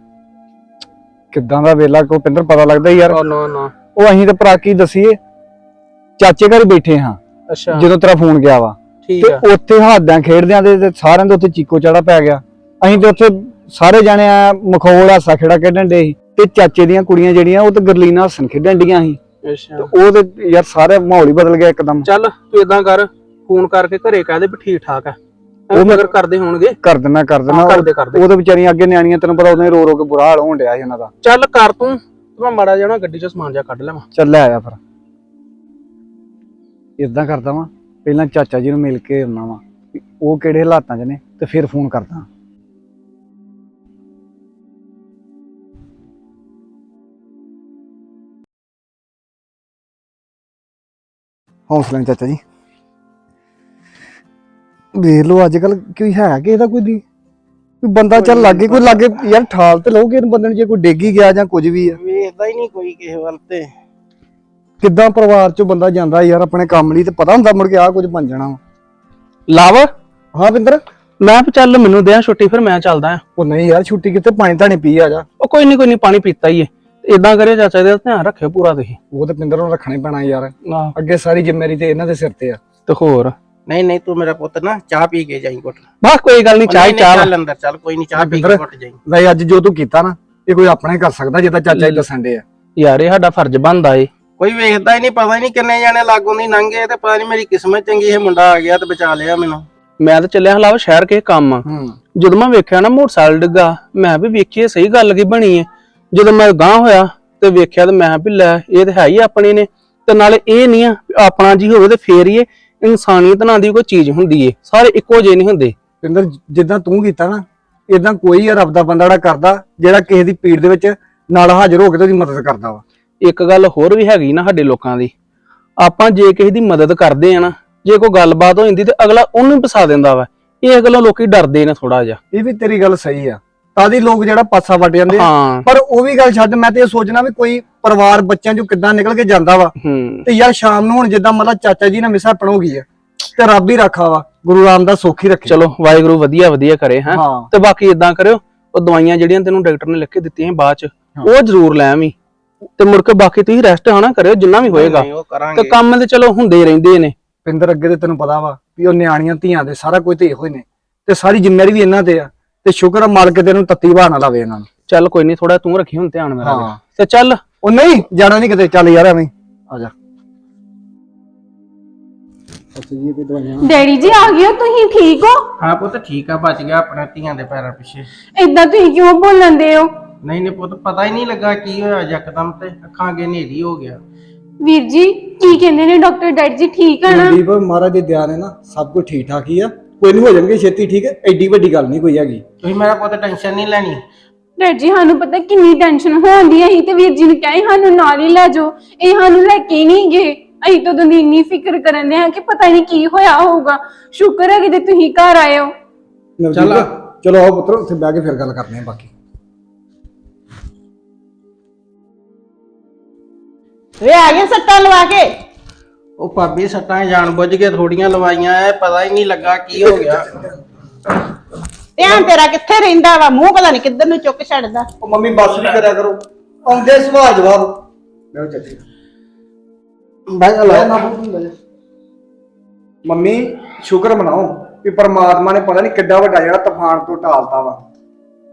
ਕਿੱਦਾਂ ਦਾ ਵੇਲਾ ਕੋ ਪਿੰਦਰ ਪਤਾ ਲੱਗਦਾ ਯਾਰ। ਉਹ ਨਾ ਨਾ। ਉਹ ਅਸੀਂ ਤੇ ਭਰਾ ਕੀ ਦਸੀਏ? ਚਾਚੇ ਘਰ ਹੀ ਬੈਠੇ ਹਾਂ। ਅੱਛਾ। ਜਦੋਂ ਤੇਰਾ ਫੋਨ ਗਿਆ ਵਾ। ਠੀਕ ਤੇ ਆ। ਉੱਥੇ ਹਾਦਾਂ ਖੇਡਦਿਆਂ ਦੇ ਤੇ ਸਾਰਿਆਂ ਦੇ ਉੱਥੇ ਚੀਕੋ ਚੜਾ ਪੈ ਗਿਆ। ਅਸੀਂ ਤੇ ਉੱਥੇ ਸਾਰੇ ਜਾਣੇ ਆ ਮਖੌਲ ਹਾਸਾ ਖੇੜਾ ਖੇਡਣ ਦੇ ਤੇ ਚਾਚੇ ਦੀਆਂ ਕੁੜੀਆਂ ਜਿਹੜੀਆਂ ਉਹ ਤੇ ਗਰਲੀਨਾ ਹੱਸਣ ਖੇਡਣ ਡੀਆਂ ਸੀ। ਅੱਛਾ। ਤੇ ਉਹ ਤੇ ਯਾਰ ਸਾਰੇ ਮਾਹੌਲ ਹੀ ਬਦਲ ਗਿਆ ਇੱਕਦਮ। ਚੱਲ ਤੂੰ ਇਦਾਂ ਕਰ ਫੋਨ ਕਰਕੇ ਘਰੇ ਕਹਿ ਦੇ ਵੀ ਠੀਕ ਠਾਕ ਆ। ਉਹ ਉਹ ਮਗਰ ਕਰਦੇ ਹੋਣਗੇ। ਕਰ ਦੇਣਾ ਕਰ ਦੇਣਾ ਹਾਂ, ਕਰਦੇ ਕਰਦੇ। ਉਹਦੇ ਵਿਚਾਰੀਆਂ ਅੱਗੇ ਨਿਆਣੀਆਂ ਤੈਨੂੰ ਪਤਾ ਉਹਨੇ ਰੋ ਰੋ ਕੇ ਬੁਰਾ ਹਾਲ ਹੋਣ ਡਿਆ ਸੀ ਉਹਨਾਂ ਦਾ। ਚੱਲ ਕਰ ਤੂੰ ਤੇ ਮੈਂ ਮਾੜਾ ਜਾਣਾ ਗੱਡੀ 'ਚ ਸਮਾਨ ਜਾ ਕੱਢ ਲਵਾਂ। ਚੱਲ ਲੈ ਆਇਆ ਫਿਰ। ਇਦਾਂ ਕਰਦਾ ਵਾਂ ਪਹਿਲਾਂ ਚਾਚਾ ਜੀ ਨੂੰ ਮਿਲ ਕੇ ਆਉਣਾ ਵੀ ਉਹ ਕਿਹੜੇ ਹਾਲਾਤਾਂ 'ਚ ਨੇ ਤੇ ਫਿਰ ਫੋਨ ਕਰਦਾ। ਹੌਸਲਾ ਨਾਲ ਚਾਚਾ ਜੀ। ਵੇਖ ਲਓ ਅੱਜ ਕੱਲ ਕੋਈ ਹੈ ਕਿ ਇਹਦਾ ਕੋਈ ਦੀ। ਕੋਈ ਬੰਦਾ ਚੱਲ ਲਾਗੇ ਕੋਈ ਲਾਗੇ ਯਾਰ ਠਾਲ ਤੇ ਲਓਗੇ ਇਹਨੂੰ ਬੰਦੇ ਨੂੰ ਜੇ ਕੋਈ ਡਿੱਗ ਗਿਆ ਜਾਂ ਕੁਝ ਵੀ ਆ। ਵੇਖਦਾ ਹੀ ਨਹੀਂ ਕੋਈ ਕਿਸੇ ਵੱਲ ਤੇ। ਕਿੱਦਾਂ ਪਰਿਵਾਰ ਚੋਂ ਬੰਦਾ ਜਾਂਦਾ ਯਾਰ ਆਪਣੇ ਕੰਮ ਲਈ ਤੇ ਪਤਾ ਹੁੰਦਾ ਮੁੜ ਕੇ ਆਹ ਕੁਝ ਬਣ ਜਾਣਾ ਵਾ। ਲਾਵ? ਹਾਂ ਬਿੰਦਰ? ਮੈਂ ਕਿਹਾ ਚੱਲ ਮੈਨੂੰ ਦੇ ਛੁੱਟੀ ਫਿਰ ਮੈਂ ਚੱਲਦਾ ਆ। ਉਹ ਨਹੀਂ ਯਾਰ ਛੁੱਟੀ ਕਿਤੇ ਪਾਣੀ ਧਾਣੀ ਪੀ ਆ ਜਾ। ਉਹ ਕੋਈ ਨਹੀਂ ਕੋਈ ਨਹੀਂ ਪਾਣੀ ਪੀਤਾ ਹੀ ਏ। ਇਦਾਂ ਕਰਿਓ ਚਾਚਾ ਦਾ ਧਿਆਨ ਰੱਖਿਓ ਪੂਰਾ ਤੁਸੀਂ। ਉਹ ਤੇ ਪਿੰਦਰ ਨੂੰ ਰੱਖਣਾ ਹੀ ਪੈਣਾ ਯਾਰ। ਆਹ, ਅੱਗੇ ਸਾਰੀ ਜ਼ਿੰਮੇਵਾਰੀ ਤੇ ਇਹਨਾਂ ਦੇ ਸਿਰ ਤੇ ਆ। ਤੇ ਹੋਰ? ਨਹੀਂ ਨਹੀਂ ਤੂੰ ਮੇਰਾ ਪੁੱਤ ਨਾ ਚਾਹ ਪੀ ਕੇ ਜਾਈ ਘੁੱਟ। ਬਸ ਕੋਈ ਗੱਲ ਨਹੀਂ ਚਾਹ ਹੀ ਚਾਹ। ਚੱਲ ਅੰਦਰ ਚੱਲ ਕੋਈ ਨਹੀਂ ਚਾਹ ਪੀ ਕੇ। ਘੁੱਟ ਜਾਈ। ਲੈ ਅੱਜ ਜੋ ਤੂੰ ਕੀਤਾ ਨਾ ਇਹ ਕੋਈ ਆਪਣਾ ਹੀ ਕਰ ਸਕਦਾ ਜਿੱਦਾਂ ਚਾਚਾ ਜੀ ਦੱਸਣ ਦੇ ਆ। ਯਾਰ ਇਹ ਸਾਡਾ ਫਰਜ਼ ਬਣਦਾ ਏ। ਕੋਈ ਵੇਖਦਾ ਹੀ ਨਹੀਂ ਪਤਾ ਹੀ ਨਹੀਂ ਕਿੰਨੇ ਜਾਣੇ ਲਾਗੋਂ ਦੀ ਲੰਘੇ ਤੇ ਪਤਾ ਨਹੀਂ ਮੇਰੀ ਕਿਸਮਤ ਚੰਗੀ ਇਹ ਮੁੰਡਾ ਆ ਗਿਆ ਤੇ ਬਚਾ ਲਿਆ ਮੈਨੂੰ। ਮੈਂ ਤਾਂ ਚੱਲਿਆ ਹਲਾਵਾ ਸ਼ਹਿਰ ਕੇ ਕੰਮ। ਹੂੰ। ਜਦੋਂ ਮੈਂ ਵੇਖਿਆ ਨਾ ਮੋਟਰਸਾਈਕਲ ਡਿੱਗਾ ਮੈਂ ਵੀ ਵੇਖੀਏ ਸਹੀ ਗੱਲ ਕੀ ਬਣੀ ਏ। ਜਦੋਂ ਮੈਂ ਗਾਂ ਹੋਇਆ ਤੇ ਵੇਖਿਆ ਤੇ ਮੈਂ ਵੀ ਲੈ ਇਹ ਤੇ ਹੈ ਹੀ ਆਪਣੇ ਨੇ। ਤੇ ਨਾਲੇ ਇਹ ਨਹੀਂ ਆ ਵੀ ਆਪਣਾ ਜੀ ਹੋਵੇ ਤੇ ਫੇਰ ਹੀ ਇਹ ਇਨਸਾਨੀਅਤ ਨਾਂ ਦੀ ਕੋਈ ਚੀਜ਼ ਹੁੰਦੀ ਏ। ਸਾਰੇ ਇੱਕੋ ਜਿਹੇ ਨਹੀਂ ਹੁੰਦੇ। ਪਿੰਦਰ ਜਿੱਦਾਂ ਤੂੰ ਕੀਤਾ ਨਾ ਇਦਾਂ ਕੋਈ ਰੱਬ ਦਾ ਬੰਦਾ ਜਿਹੜਾ ਕਰਦਾ ਜਿਹੜਾ ਕਿਸੇ ਦੀ ਪੀੜ ਦੇ ਵਿੱਚ ਨਾਲ ਹਾਜ਼ਰ ਹੋ ਕੇ ਤੇ ਉਹਦੀ ਮਦਦ ਕਰਦਾ ਵਾ। ਇੱਕ ਗੱਲ ਹੋਰ ਵੀ ਹੈਗੀ ਨਾ ਸਾਡੇ ਲੋਕਾਂ ਦੀ। ਆਪਾਂ ਜੇ ਕਿਸੇ ਦੀ ਮਦਦ ਕਰਦੇ ਆ ਨਾ ਜੇ ਕੋਈ ਗੱਲਬਾਤ ਹੋ ਜਾਂਦੀ ਤੇ ਅਗਲਾ ਉਹਨੂੰ ਹੀ ਫਸਾ ਦਿੰਦਾ ਵਾ। ਇਹ ਗੱਲੋਂ ਲੋਕੀ ਡਰਦੇ ਨੇ ਥੋੜਾ ਜਿਹਾ। ਇਹ ਵੀ ਤੇਰੀ ਗੱਲ ਸਹੀ ਆ। ਤਾਦੀ ਲੋਕ ਜਿਹੜਾ ਪਾਸਾ ਵੱਟ ਜਾਂਦੇ ਆ। ਹਾਂ। ਪਰ ਉਹ ਵੀ ਗੱਲ ਛੱਡ ਮੈਂ ਤੇ ਇਹ ਸੋਚਣਾ ਵੀ ਕੋਈ ਪਰਿਵਾਰ ਬੱਚਿਆਂ ਚੋਂ ਕਿੱਦਾਂ ਨਿਕਲ ਕੇ ਜਾਂਦਾ ਵਾ। ਹੂੰ। ਤੇ ਯਾਰ ਸ਼ਾਮ ਨੂੰ ਹੁਣ ਜਿੱਦਾਂ ਮਤਲਬ ਚਾਚਾ ਜੀ ਨਾਲ ਮਿਸਾਪਣ ਹੋ ਗਈ ਆ ਤੇ ਰੱਬ ਹੀ ਰੱਖਾ ਵਾ ਗੁਰੂ ਰਾਮਦਾਸ ਸੋਖੀ ਰੱਖੇ। ਚਲੋ ਵਾਹਿਗੁਰੂ ਵਧੀਆ ਵਧੀਆ ਕਰੇ ਹਾਂ। ਹਾਂ। ਤੇ ਬਾਕੀ ਇਦਾਂ ਕਰਿਓ ਉਹ ਦਵਾਈਆਂ ਜਿਹੜੀਆਂ ਤੈਨੂੰ ਡਾਕਟਰ ਨੇ ਲਿਖ ਕੇ ਦਿੱਤੀਆਂ ਸੀ ਬਾਅਦ ਚ ਉਹ ਜ਼ਰੂਰ ਲੈ ਆਵੀਂ। ਤੇ ਮੁੜ ਕੇ ਬਾਕੀ ਤੁਸੀਂ ਰੈਸਟ ਹਨਾ ਕਰਿਓ ਜਿੰਨਾ ਵੀ ਹੋਏਗਾ। ਨਹੀਂ, ਉਹ ਤੇ ਕਰਾਂਗੇ ਕੰਮ ਤੇ ਚਲੋ ਹੁੰਦੇ ਹੀ ਰਹਿੰਦੇ ਨੇ। ਪਿੰਦਰ ਅੱਗੇ ਤੇ ਤੈਨੂੰ ਪਤਾ ਵਾ ਵੀ ਉਹ ਨਿਆਣੀਆਂ ਧੀਆਂ ਦੇ ਸਾਰਾ ਕੁਝ ਤੇ ਇਹੋ ਹੀ ਨੇ। ਤੇ ਸਾਰੀ ਜ਼ਿੰਮੇਵਾਰੀ ਵੀ ਇਹਨਾਂ ਤੇ ਆ। ਤੇ ਸ਼ੁਕਰ ਆ ਮਾਲਕ ਤੈਨੂੰ ਤੱਤੀ ਬਹਾ ਨਾ ਲਾਵੇ ਇਹਨਾਂ ਨੂੰ। ਚੱਲ ਕੋਈ ਨਹੀਂ ਥੋੜਾ ਤੂੰ ਰੱਖੀ ਹੁਣ ਧਿਆਨ ਮੇਰਾ। ਹਾਂ। ਤੇ ਚੱਲ। ਉਹ ਨਹੀਂ ਜਾਣਾ ਨਹੀਂ ਕਿਤੇ। ਚੱਲ ਯਾਰ ਐਵੇਂ ਆ ਜਾ। ਡੈਡੀ ਜੀ ਆ ਗਏ ਹੋ ਤੁਸੀਂ? ਠੀਕ ਹੋ? ਹਾਂ ਪੁੱਤ ਠੀਕ ਆ ਬਚ ਗਿਆ ਆਪਣੇ ਧੀਆਂ ਦੇ ਪੈਰਾਂ ਪਿੱਛੇ। ਏਦਾਂ ਤੁਸੀਂ ਕਿਉਂ ਬੋਲਣਦੇ ਹੋ? ਨਹੀਂ ਨਹੀਂ ਪੁੱਤ ਪਤਾ ਹੀ ਨਹੀਂ ਲੱਗਾ ਕੀ ਹੋਇਆ ਯਕਦਮ ਤੇ। ਅੱਖਾਂ ਅੱਗੇ ਹਨੇਰੀ ਹੋ ਗਿਆ। ਵੀਰ ਜੀ ਕੀ ਕਹਿੰਦੇ ਨੇ ਡਾਕਟਰ? ਡੈਡੀ ਜੀ ਠੀਕ ਆ ਨਾ? ਮਹਾਰਾਜ ਦੇ ਦਿਆਨ ਹੈ ਨਾ ਸਭ ਕੁਝ ਠੀਕ ਠਾਕ ਹੀ ਆ। ਕੋਈ ਨਹੀਂ ਹੋ ਜਾਣਗੇ ਛੇਤੀ ਠੀਕ ਹੈ? ਐਡੀ ਵੱਡੀ ਗੱਲ ਨਹੀਂ ਕੋਈ ਹੈਗੀ। ਤੁਸੀਂ ਮੇਰਾ ਪੁੱਤ ਟੈਨਸ਼ਨ ਨਹੀਂ ਲੈਣੀ। ਡੈਡ ਜੀ ਸਾਨੂੰ ਪਤਾ ਕਿੰਨੀ ਟੈਨਸ਼ਨ ਹੋਉਂਦੀ ਅਸੀਂ ਤੇ ਵੀਰ ਜੀ ਨੂੰ ਕਹੇ ਸਾਨੂੰ ਨਾਲ ਹੀ ਲੈ ਜਾਓ। ਇਹ ਸਾਨੂੰ ਲੈ ਕੇ ਨਹੀਂ ਗਏ। ਅਸੀਂ ਤਾਂ ਉਹਦੀ ਇੰਨੀ ਫਿਕਰ ਕਰਨ ਦੇ ਆ ਕਿ ਪਤਾ ਨਹੀਂ ਕੀ ਹੋਇਆ ਹੋਊਗਾ। ਸ਼ੁਕਰ ਹੈ ਕਿ ਤੁਸੀਂ ਘਰ ਆਏ ਹੋ। ਚੱਲ ਚਲੋ ਆਓ ਪੁੱਤਰ ਉੱਥੇ ਬਹਿ ਕੇ ਫਿਰ ਗੱਲ ਕਰਦੇ ਹਾਂ ਬਾਕੀ। ਵੇ ਆ ਗਿਆ ਸੱਟਾਂ ਲਵਾ ਕੇ। ਉਹ ਭਾਬੀ ਸੱਟਾਂ ਜਾਣ ਬੁੱਝ ਕੇ ਥੋੜੀਆਂ ਲਵਾਈਆਂ ਐ ਪਤਾ ਹੀ ਨਹੀਂ ਲੱਗਾ ਕੀ ਹੋ ਗਿਆ। ਧਿਆਨ ਤੇਰਾ ਕਿੱਥੇ ਰਹਿੰਦਾ ਵਾ? ਮੂੰਹ ਪਤਾ ਨਹੀਂ ਕਿੱਧਰ ਨੂੰ ਚੁੱਕ ਛੱਡਦਾ। ਉਹ ਮੰਮੀ ਬੱਸ ਵੀ ਕਰਿਆ ਕਰੋ। ਆਉਂਦੇ ਸਵਾਲ ਜਵਾਬ। ਲਓ ਚਾਚੀ। ਬਹਿ ਜਾ ਲੈ। ਮੰਮੀ ਸ਼ੁਕਰ ਮਨਾਓ ਕਿ ਪਰਮਾਤਮਾ ਨੇ ਪਤਾ ਨਹੀਂ ਕਿੱਡਾ ਵੱਡਾ ਜਿਹੜਾ ਤੂਫਾਨ ਤੋਂ ਢਾਲਤਾ ਵਾ।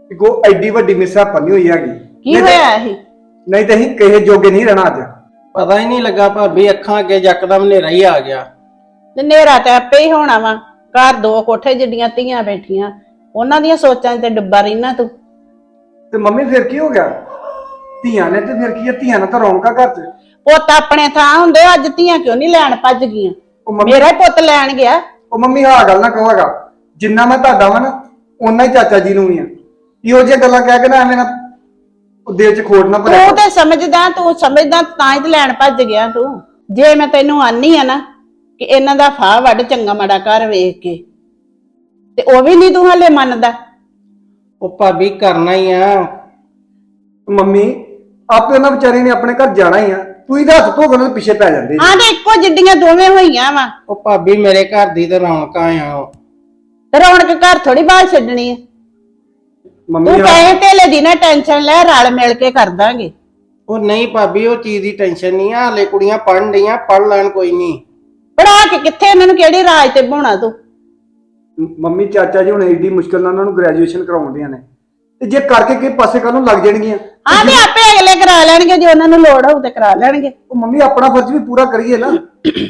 ਕਿ ਕੋ ਐਡੀ ਵੱਡੀ ਮਿਸਾ ਪੰਨੀ ਹੋਈ ਹੈਗੀ। ਕੀ ਨਹੀਂ ਤੇ- ਹੋਇਆ ਇਹ? ਨਹੀਂ ਤੇ ਅਸੀਂ ਕਿਸੇ ਜੋਗੇ ਨਹੀਂ ਰਹਿਣਾ ਅੱਜ। ਪਤਾ ਹੀ ਨਹੀਂ ਲੱਗਾ ਭਾਬੀ ਅੱਖਾਂ ਅੱਗੇ ਯਕਦਮ ਹਨੇਰਾ ਹੀ ਆ ਗਿਆ। ਨੇਰਾ ਤੇ ਆਪੇ ਹੀ ਹੋਣਾ ਵਾ। ਘਰ ਦੋ ਕੋਠੇ ਜਿੱਡੀਆਂ ਧੀਆਂ ਬੈਠੀਆਂ ਉਹਨਾਂ ਦੀਆਂ ਸੋਚਾਂ 'ਚ ਤੇ ਡੱਬਾ ਰਹਿਣਾ ਤੂੰ। ਤੇ ਮੰਮੀ ਫਿਰ ਕੀ ਹੋ ਗਿਆ? ਧੀਆਂ ਨੇ ਤੇ ਫਿਰ ਕੀ ਆ? ਧੀਆਂ ਨਾਲ ਤਾਂ ਰੌਣਕਾਂ ਘਰ 'ਚ। ਪੁੱਤ ਆਪਣੇ ਥਾਂ ਹੁੰਦੇ ਅੱਜ ਧੀਆਂ ਕਿਉਂ ਨਹੀਂ ਲੈਣ ਭੱਜ ਗਈਆਂ? ਉਹ ਮੰਮੀ ਮੇਰਾ ਹੀ ਪੁੱਤ ਲੈਣ ਗਿਆ। ਉਹ ਮੰਮੀ ਹਾਂ ਗੱਲ ਨਾ ਕਹਾਂਗਾ ਜਿੰਨਾ ਮੈਂ ਤੁਹਾਡਾ ਵਾ ਨਾ ਓਨਾ ਹੀ ਚਾਚਾ ਜੀ ਨੂੰ ਵੀ ਆ। ਇਹੋ ਜਿਹੀਆਂ ਗੱਲਾਂ ਕਹਿ ਕੇ ਨਾ ਐਵੇਂ ਨਾ ਉਹ ਦਿਲ 'ਚ ਖੋਟ ਨਾ ਭਰਿਆ ਤੂੰ ਤੇ ਸਮਝਦਾ ਤੂੰ ਸਮਝਦਾ ਤਾਂ ਹੀ ਤੇ ਲੈਣ ਭੱਜ ਗਿਆ ਤੂੰ। ਜੇ ਮੈਂ ਤੈਨੂੰ ਆਨੀ ਆ ਨਾ ਕਿ ਇਹਨਾਂ ਦਾ ਫਾਹ ਵੱਡ ਚੰਗਾ ਮਾੜਾ ਘਰ ਵੇਖ ਕੇ ਤੇ ਉਹ ਵੀ ਨਹੀਂ ਤੂੰ ਹਲੇ ਮੰਨਦਾ। ਉਹ ਭਾਬੀ ਕਰਨਾ ਹੀ ਆ। ਮੰਮੀ ਆਪੇ ਉਹਨਾਂ ਵਿਚਾਰੀ ਨੇ ਆਪਣੇ ਘਰ ਜਾਣਾ ਹੀ ਆ। ਤੂੰ ਹੀ ਤਾਂ ਹੱਥ ਉਹਨਾਂ ਦੇ ਪਿੱਛੇ ਪੈ ਜਾਂਦੇ ਆਹ ਤੇ ਇੱਕੋ ਜਿੱਡੀਆਂ ਦੋਵੇਂ ਹੋਈਆਂ ਵਾ। ਉਹ ਭਾਬੀ ਮੇਰੇ ਘਰ ਦੀ ਤੇ ਰੌਣਕਾਂ ਆ ਉਹ। ਤੇ ਰੌਣਕ ਘਰ ਥੋੜੀ ਬਾਹਰ ਛੱਡਣੀ ਆ। ਮੰਮੀ ਤੂੰ ਪੈਸੇ ਧੇਲੇ ਦੀ ਨਾ ਟੈਨਸ਼ਨ ਲੈ ਰਲ ਮਿਲ ਕੇ ਕਰ ਦਾਂਗੇ। ਉਹ ਨਹੀਂ ਭਾਬੀ ਉਹ ਚੀਜ਼ ਦੀ ਟੈਨਸ਼ਨ ਨਹੀਂ ਆ ਹਲੇ ਕੁੜੀਆਂ ਪੜ੍ਹਨ ਡਈਆਂ ਪੜ੍ਹ ਲੈਣ ਕੋਈ ਨਹੀਂ। ਪੜਾ ਕੇ ਕਿੱਥੇ ਇਹਨਾਂ ਨੂੰ ਕਿਹੜੀ ਰਾਜ ਤੇ ਬਹਾਉਣਾ ਤੂੰ? ਮੰਮੀ ਚਾਚਾ ਜੀ ਹੁਣ ਏਡੀ ਮੁਸ਼ਕਲ ਨਾਲ ਉਹਨਾਂ ਨੂੰ ਗ੍ਰੈਜੂਏਸ਼ਨ ਕਰਾਉਂਦੀਆਂ ਨੇ। ਤੇ ਜੇ ਕਰਕੇ ਕਿਸੇ ਪਾਸੇ ਕੱਲ ਨੂੰ ਲੱਗ ਜਾਣਗੀਆਂ। ਹਾਂ ਤੇ ਆਪੇ ਅਗਲੇ ਕਰਾ ਲੈਣਗੇ ਜੇ ਉਹਨਾਂ ਨੂੰ ਲੋੜ ਹੋਊ ਤੇ ਕਰਾ ਲੈਣਗੇ। ਉਹ ਮੰਮੀ ਆਪਣਾ ਫਰਜ਼ ਵੀ ਪੂਰਾ ਕਰੀਏ ਨਾ।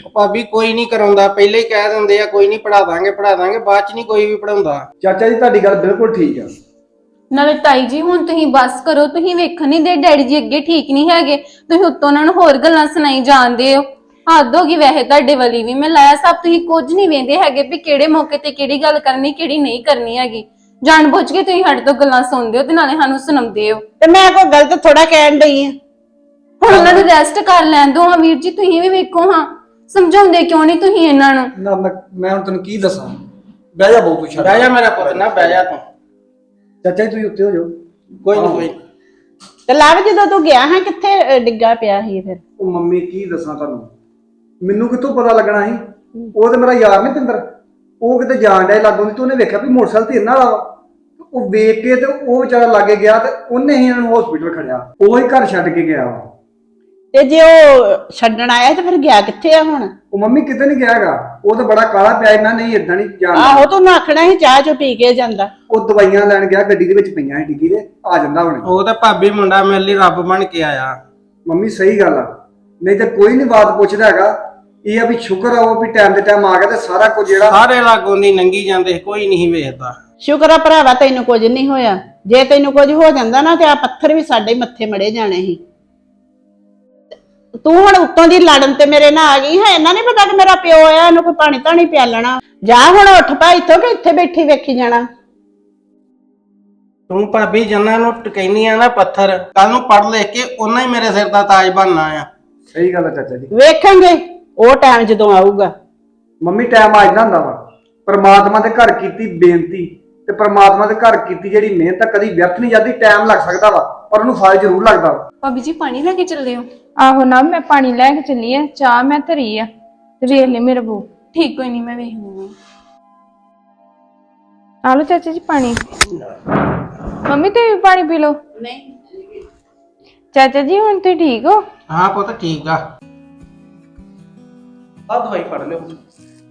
ਉਹ ਭਾਬੀ ਕੋਈ ਨਹੀਂ ਕਰਾਉਂਦਾ ਪਹਿਲੇ ਹੀ ਕਹਿ ਦਿੰਦੇ ਆ ਕੋਈ ਨਹੀਂ ਪੜਾ ਦਾਂਗੇ ਪੜਾ ਦਾਂਗੇ ਬਾਅਦ ਚ ਨਹੀਂ ਕੋਈ ਵੀ ਪੜਾਉਂਦਾ ਚਾਚਾ ਜੀ ਤੁਹਾਡੀ ਗੱਲ ਬਿਲਕੁਲ ਠੀਕ ਆ। ਨਾਲੇ ਤਾਈ ਜੀ ਹੁਣ ਤੁਸੀਂ ਬਸ ਕਰੋ ਤੁਸੀਂ ਵੇਖਣ ਨਹੀਂ ਦੇ ਡੈਡੀ ਜੀ ਅੱਗੇ ਠੀਕ ਨਹੀਂ ਹੈਗੇ। ਤੁਸੀਂ ਉੱਤੋਂ ਉਹਨਾਂ ਨੂੰ ਹੋਰ ਗੱਲਾਂ ਸੁਣਾਈ ਜਾਂਦੇ ਹੋ। ਹੱਦ ਹੋ ਗਈ ਵੈਸੇ ਤੁਹਾਡੇ ਵਾਲੀ ਵੀ। ਮੈਂ ਲਾਇਆ ਸਭ ਤੁਸੀਂ ਕੁਝ ਨਹੀਂ ਵੇਂਦੇ ਹੈਗੇ ਵੀ ਕਿਹੜੇ ਮੌਕੇ ਤੇ ਕਿਹੜੀ ਗੱਲ ਕਰਨੀ ਕਿਹੜੀ ਨਹੀਂ ਕਰਨੀ ਹੈਗੀ। ਜਾਣ ਬੁੱਝ ਕੇ ਤੁਸੀਂ ਸਾਡੇ ਤੋਂ ਗੱਲਾਂ ਸੁਣਦੇ ਹੋ ਤੇ ਨਾਲੇ ਸਾਨੂੰ ਸੁਣਾਉਂਦੇ ਹੋ। ਤੇ ਮੈਂ ਕੋਈ ਗਲਤ ਥੋੜਾ ਕਹਿਣ ਡਈ ਆ? ਹੁਣ ਉਹਨਾਂ ਨੂੰ ਰੈਸਟ ਕਰ ਲੈਣ ਦਿਓ। ਹਾਂ ਵੀਰ ਜੀ ਤੁਸੀਂ ਵੀ ਵੇਖੋ ਹਾਂ। ਸਮਝਾਉਂਦੇ ਕਿਉਂ ਨਹੀਂ ਤੁਸੀਂ ਇਹਨਾਂ ਨੂੰ? ਨਾ ਮੈਂ ਮੈਂ ਹੁਣ ਤੈਨੂੰ ਕੀ ਦੱਸਾਂ? ਬਹਿ ਜਾ ਬਹੁਤ ਪੁੱਛਾ ਬਹਿ ਜਾ ਮੇਰਾ ਪੁੱਤ ਨਾ ਬਹਿ ਜਾ ਤੂੰ। ਚਾਚਾ ਜੀ ਤੁਸੀਂ ਉੱਤੇ ਹੋ ਜਾਓ। ਕੋਈ ਨਹੀਂ ਕੋਈ। ਨੀ। ਤੇ ਲਵ ਜਦੋਂ ਤੂੰ ਗਿਆ ਹਾਂ ਕਿੱਥੇ ਅਹ, ਡਿੱਗਾ ਪਿਆ ਸੀ ਫਿਰ? ਉਹ ਮੰਮੀ ਕੀ ਦੱਸਾਂ ਤੁਹਾਨੂੰ? ਮੈਨੂੰ ਕਿੱਥੋਂ ਪਤਾ ਲੱਗਣਾ ਸੀ? ਉਹ ਤੇ ਮੇਰਾ ਯਾਰ ਨਹੀਂ ਪਿੰਦਰ। ਉਹ ਕਿਤੇ ਜਾਣ ਡਿਆ ਲੱਗੋਂ ਦੀ ਤੇ ਉਹਨੇ ਵੇਖਿਆ ਵੀ ਮੋਟਰਸਾਈਕਲ ਤੇ ਇਹਨਾਂ ਵਾਲਾ ਵਾ। ਉਹ ਵੇਖ ਕੇ ਤੇ ਉਹ ਵਿਚਾਰਾ ਲਾਗੇ ਗਿਆ ਤੇ ਉਹਨੇ ਹੀ ਇਹਨਾਂ ਨੂੰ ਹਸਪੀਟਲ ਖੜਿਆ। ਉਹ ਹੀ ਘਰ ਛੱਡ ਕੇ ਗਿਆ ਵਾ। ਤੇ ਜੇ ਉਹ ਛੱਡਣ ਆਇਆ ਤੇ ਫਿਰ ਗਿਆ ਕਿੱਥੇ ਆ ਹੁਣ? ਉਹ ਮੰਮੀ ਕਿਤੇ ਨਹੀਂ ਗਿਆ ਹੈਗਾ। ਉਹ ਤਾਂ ਬੜਾ ਕਾਲਾ ਪਿਆ ਇਹਨਾਂ ਨਹੀਂ ਇਦਾਂ ਨਹੀਂ ਜਾਣਦਾ। ਆਹੋ ਤੂੰ ਆਖਣਾ ਸੀ ਚਾਹ ਚੋ ਪੀ ਕੇ ਜਾਂਦਾ। ਉਹ ਦਵਾਈਆਂ ਲੈਣ ਗਿਆ ਗੱਡੀ ਦੇ ਵਿੱਚ ਪਈਆਂ ਸੀ ਡਿੱਗੀ ਦੇ ਆ ਜਾਂਦਾ ਹੁਣ। ਉਹ ਤਾਂ ਭਾਬੀ ਮੁੰਡਾ ਮੇਰੇ ਲਈ ਰੱਬ ਬਣ ਕੇ ਆਇਆ। ਮੰਮੀ ਸਹੀ ਗੱਲ ਆ। ਨਹੀਂ ਤੇ ਕੋਈ ਨਹੀਂ ਬਾਤ ਪੁੱਛਦਾ ਹੈਗਾ। ਇਹ ਆ ਵੀ ਸ਼ੁਕਰ ਆ ਉਹ ਵੀ ਟਾਈਮ ਦੇ ਟਾਈਮ ਆ ਗਿਆ ਤੇ ਸਾਰਾ ਕੁਝ ਜਿਹੜਾ ਸਾਰੇ ਲਾਗੋਂ ਦੀ ਨੰਗੀ ਜਾਂਦੇ ਕੋਈ ਨਹੀਂ ਵੇਖਦਾ। ਸ਼ੁਕਰ ਆ ਭਰਾਵਾ ਤੈਨੂੰ ਕੁਝ ਨਹੀਂ ਹੋਇਆ। ਜੇ ਤੈਨੂੰ ਕੁਝ ਹੋ ਜਾਂਦਾ ਨਾ ਤੇ ਆ ਪੱਥਰ ਵੀ ਸਾਡੇ ਮੱਥੇ ਮੜੇ ਜਾਣੇ ਸੀ। ਤੂੰ ਹੁਣ ਉੱਤੋਂ ਦੀ ਲੜਨ ਤੇ ਮੇਰੇ ਨਾਲ ਆ ਗਈ ਹੈ ਇਹਨਾਂ ਨਹੀਂ ਪਤਾ ਕਿ ਮੇਰਾ ਪਿਓ ਆ ਇਹਨੂੰ ਕੋਈ ਪਾਣੀ ਧਾਣੀ ਪਿਆਲਣਾ ਜਾ ਹੁਣ ਉੱਠ ਪਾ ਇੱਥੋਂ ਕਿ ਇੱਥੇ ਬੈਠੀ ਵੇਖੀ ਜਾਣਾ। ਤੂੰ ਭਾਬੀ ਜੰਨਾ ਨੂੰ ਟਕੈਨੀ ਆ ਨਾ ਪੱਥਰ ਕੱਲ ਨੂੰ ਪੜ ਲੈ ਕੇ ਉਹਨਾਂ ਹੀ ਮੇਰੇ ਸਿਰ ਦਾ ਤਾਜ ਬਣਨਾ ਆ। ਸਹੀ ਗੱਲ ਆ ਚਾਚਾ ਜੀ। ਵੇਖਾਂਗੇ ਉਹ ਟਾਈਮ ਜਦੋਂ ਆਊਗਾ। ਮੰਮੀ ਟਾਈਮ ਆ ਜਾਂਦਾ ਹੁੰਦਾ ਵਾ। ਪਰਮਾਤਮਾ ਦੇ ਘਰ ਕੀਤੀ ਬੇਨਤੀ ਤੇ ਪਰਮਾਤਮਾ ਦੇ ਘਰ ਕੀਤੀ ਜਿਹੜੀ ਮਿਹਨਤ ਆ ਕਦੀ ਵਿਅਰਥ ਨਹੀਂ ਜਾਂਦੀ ਟਾਈਮ ਲੱਗ ਸਕਦਾ ਵਾ ਪਰ ਉਹਨੂੰ ਫਲ ਜ਼ਰੂਰ ਲੱਗਦਾ ਵਾ। ਭਾਬੀ ਜੀ ਪਾਣੀ ਲੈ ਕੇ ਚੱਲੇ ਹੋ? ਆਹੋ ਨਾ ਮੈਂ ਪਾਣੀ ਲੈ ਕੇ ਚੱਲੀ ਆ ਚਾਹ ਮੈਂ ਧਰੀ ਆ। ਤੇ ਵੇਖ ਲੈ ਮੇਰੇ ਬੂ। ਠੀਕ ਕੋਈ ਨਹੀਂ ਮੈਂ ਵੇਖ ਲੂੰਗੀ ਆ ਲਓ ਚਾਚਾ ਜੀ ਪਾਣੀ। ਮੰਮੀ ਵੀ ਪਾਣੀ ਪੀ ਲਓ। ਨਹੀਂ। ਚਾਚਾ ਜੀ ਹੁਣ ਤੁਸੀਂ ਠੀਕ ਹੋ? ਹਾਂ ਪੁੱਤ ਠੀਕ ਆ। ਆ ਦਵਾਈ ਫੜ ਲਿਓ।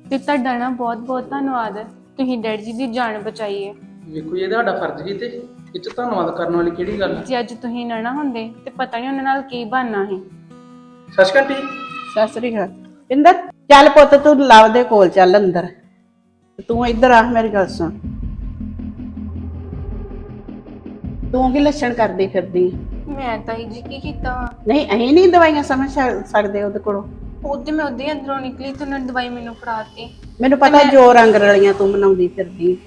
ਤੇ ਤੁਹਾਡਾ ਨਾ ਬਹੁਤ ਬਹੁਤ ਧੰਨਵਾਦ ਤੁਸੀਂ ਡੈਡੀ ਜੀ ਦੀ ਜਾਨ ਬਚਾਈ ਹੈ। ਵੇਖੋ ਇਹ ਤੁਹਾਡਾ ਫਰਜ਼ ਹੀ ਤੇ। ਇਹ ਚ ਧੰਨਵਾਦ ਕਰਨ ਵਾਲੀ ਕਿਹੜੀ ਗੱਲ ਹੈ ਜੇ ਅੱਜ ਤੁਸੀਂ ਨਾ ਨਾ ਹੁੰਦੇ ਤੇ ਪਤਾ ਨਹੀਂ ਉਹਨਾਂ ਨਾਲ ਕੀ ਬਣਨਾ ਸੀ। ਸਸ਼ਕੰਟੀ ਸਤਿ ਸ੍ਰੀ ਅਕਾਲ। ਪਿੰਦਰ ਚੱਲ ਪੁੱਤ ਤੂੰ ਲਵ ਦੇ ਕੋਲ ਚੱਲ ਅੰਦਰ। ਤੂੰ ਇੱਧਰ ਆ ਮੇਰੀ ਗੱਲ ਸੁਣ। ਤੂੰ ਕੀ ਲੱਛਣ ਕਰਦੀ ਫਿਰਦੀ ਮੈਂ ਤਾਈ ਜੀ ਕੀ ਕੀਤਾ ਵਾ? ਨਹੀਂ ਅਸੀਂ ਨਹੀਂ ਦਵਾਈਆਂ ਸਮਝ ਸਕ- ਸਕਦੇ ਉਹਦੇ ਕੋਲੋਂ। ਉਹਦੇ ਮੈਂ ਉਹਦੇ ਅੰਦਰੋਂ ਨਿਕਲੀ ਤੇ ਉਹਨਾਂ ਨੇ ਦਵਾਈ ਮੈਨੂੰ ਫੜਾਤੀ। ਮੈਨੂੰ ਪਤਾ ਜੋ ਰੰਗ ਰਲੀਆਂ ਤੂੰ ਬਣਾਉਂਦੀ ਫਿਰਦੀ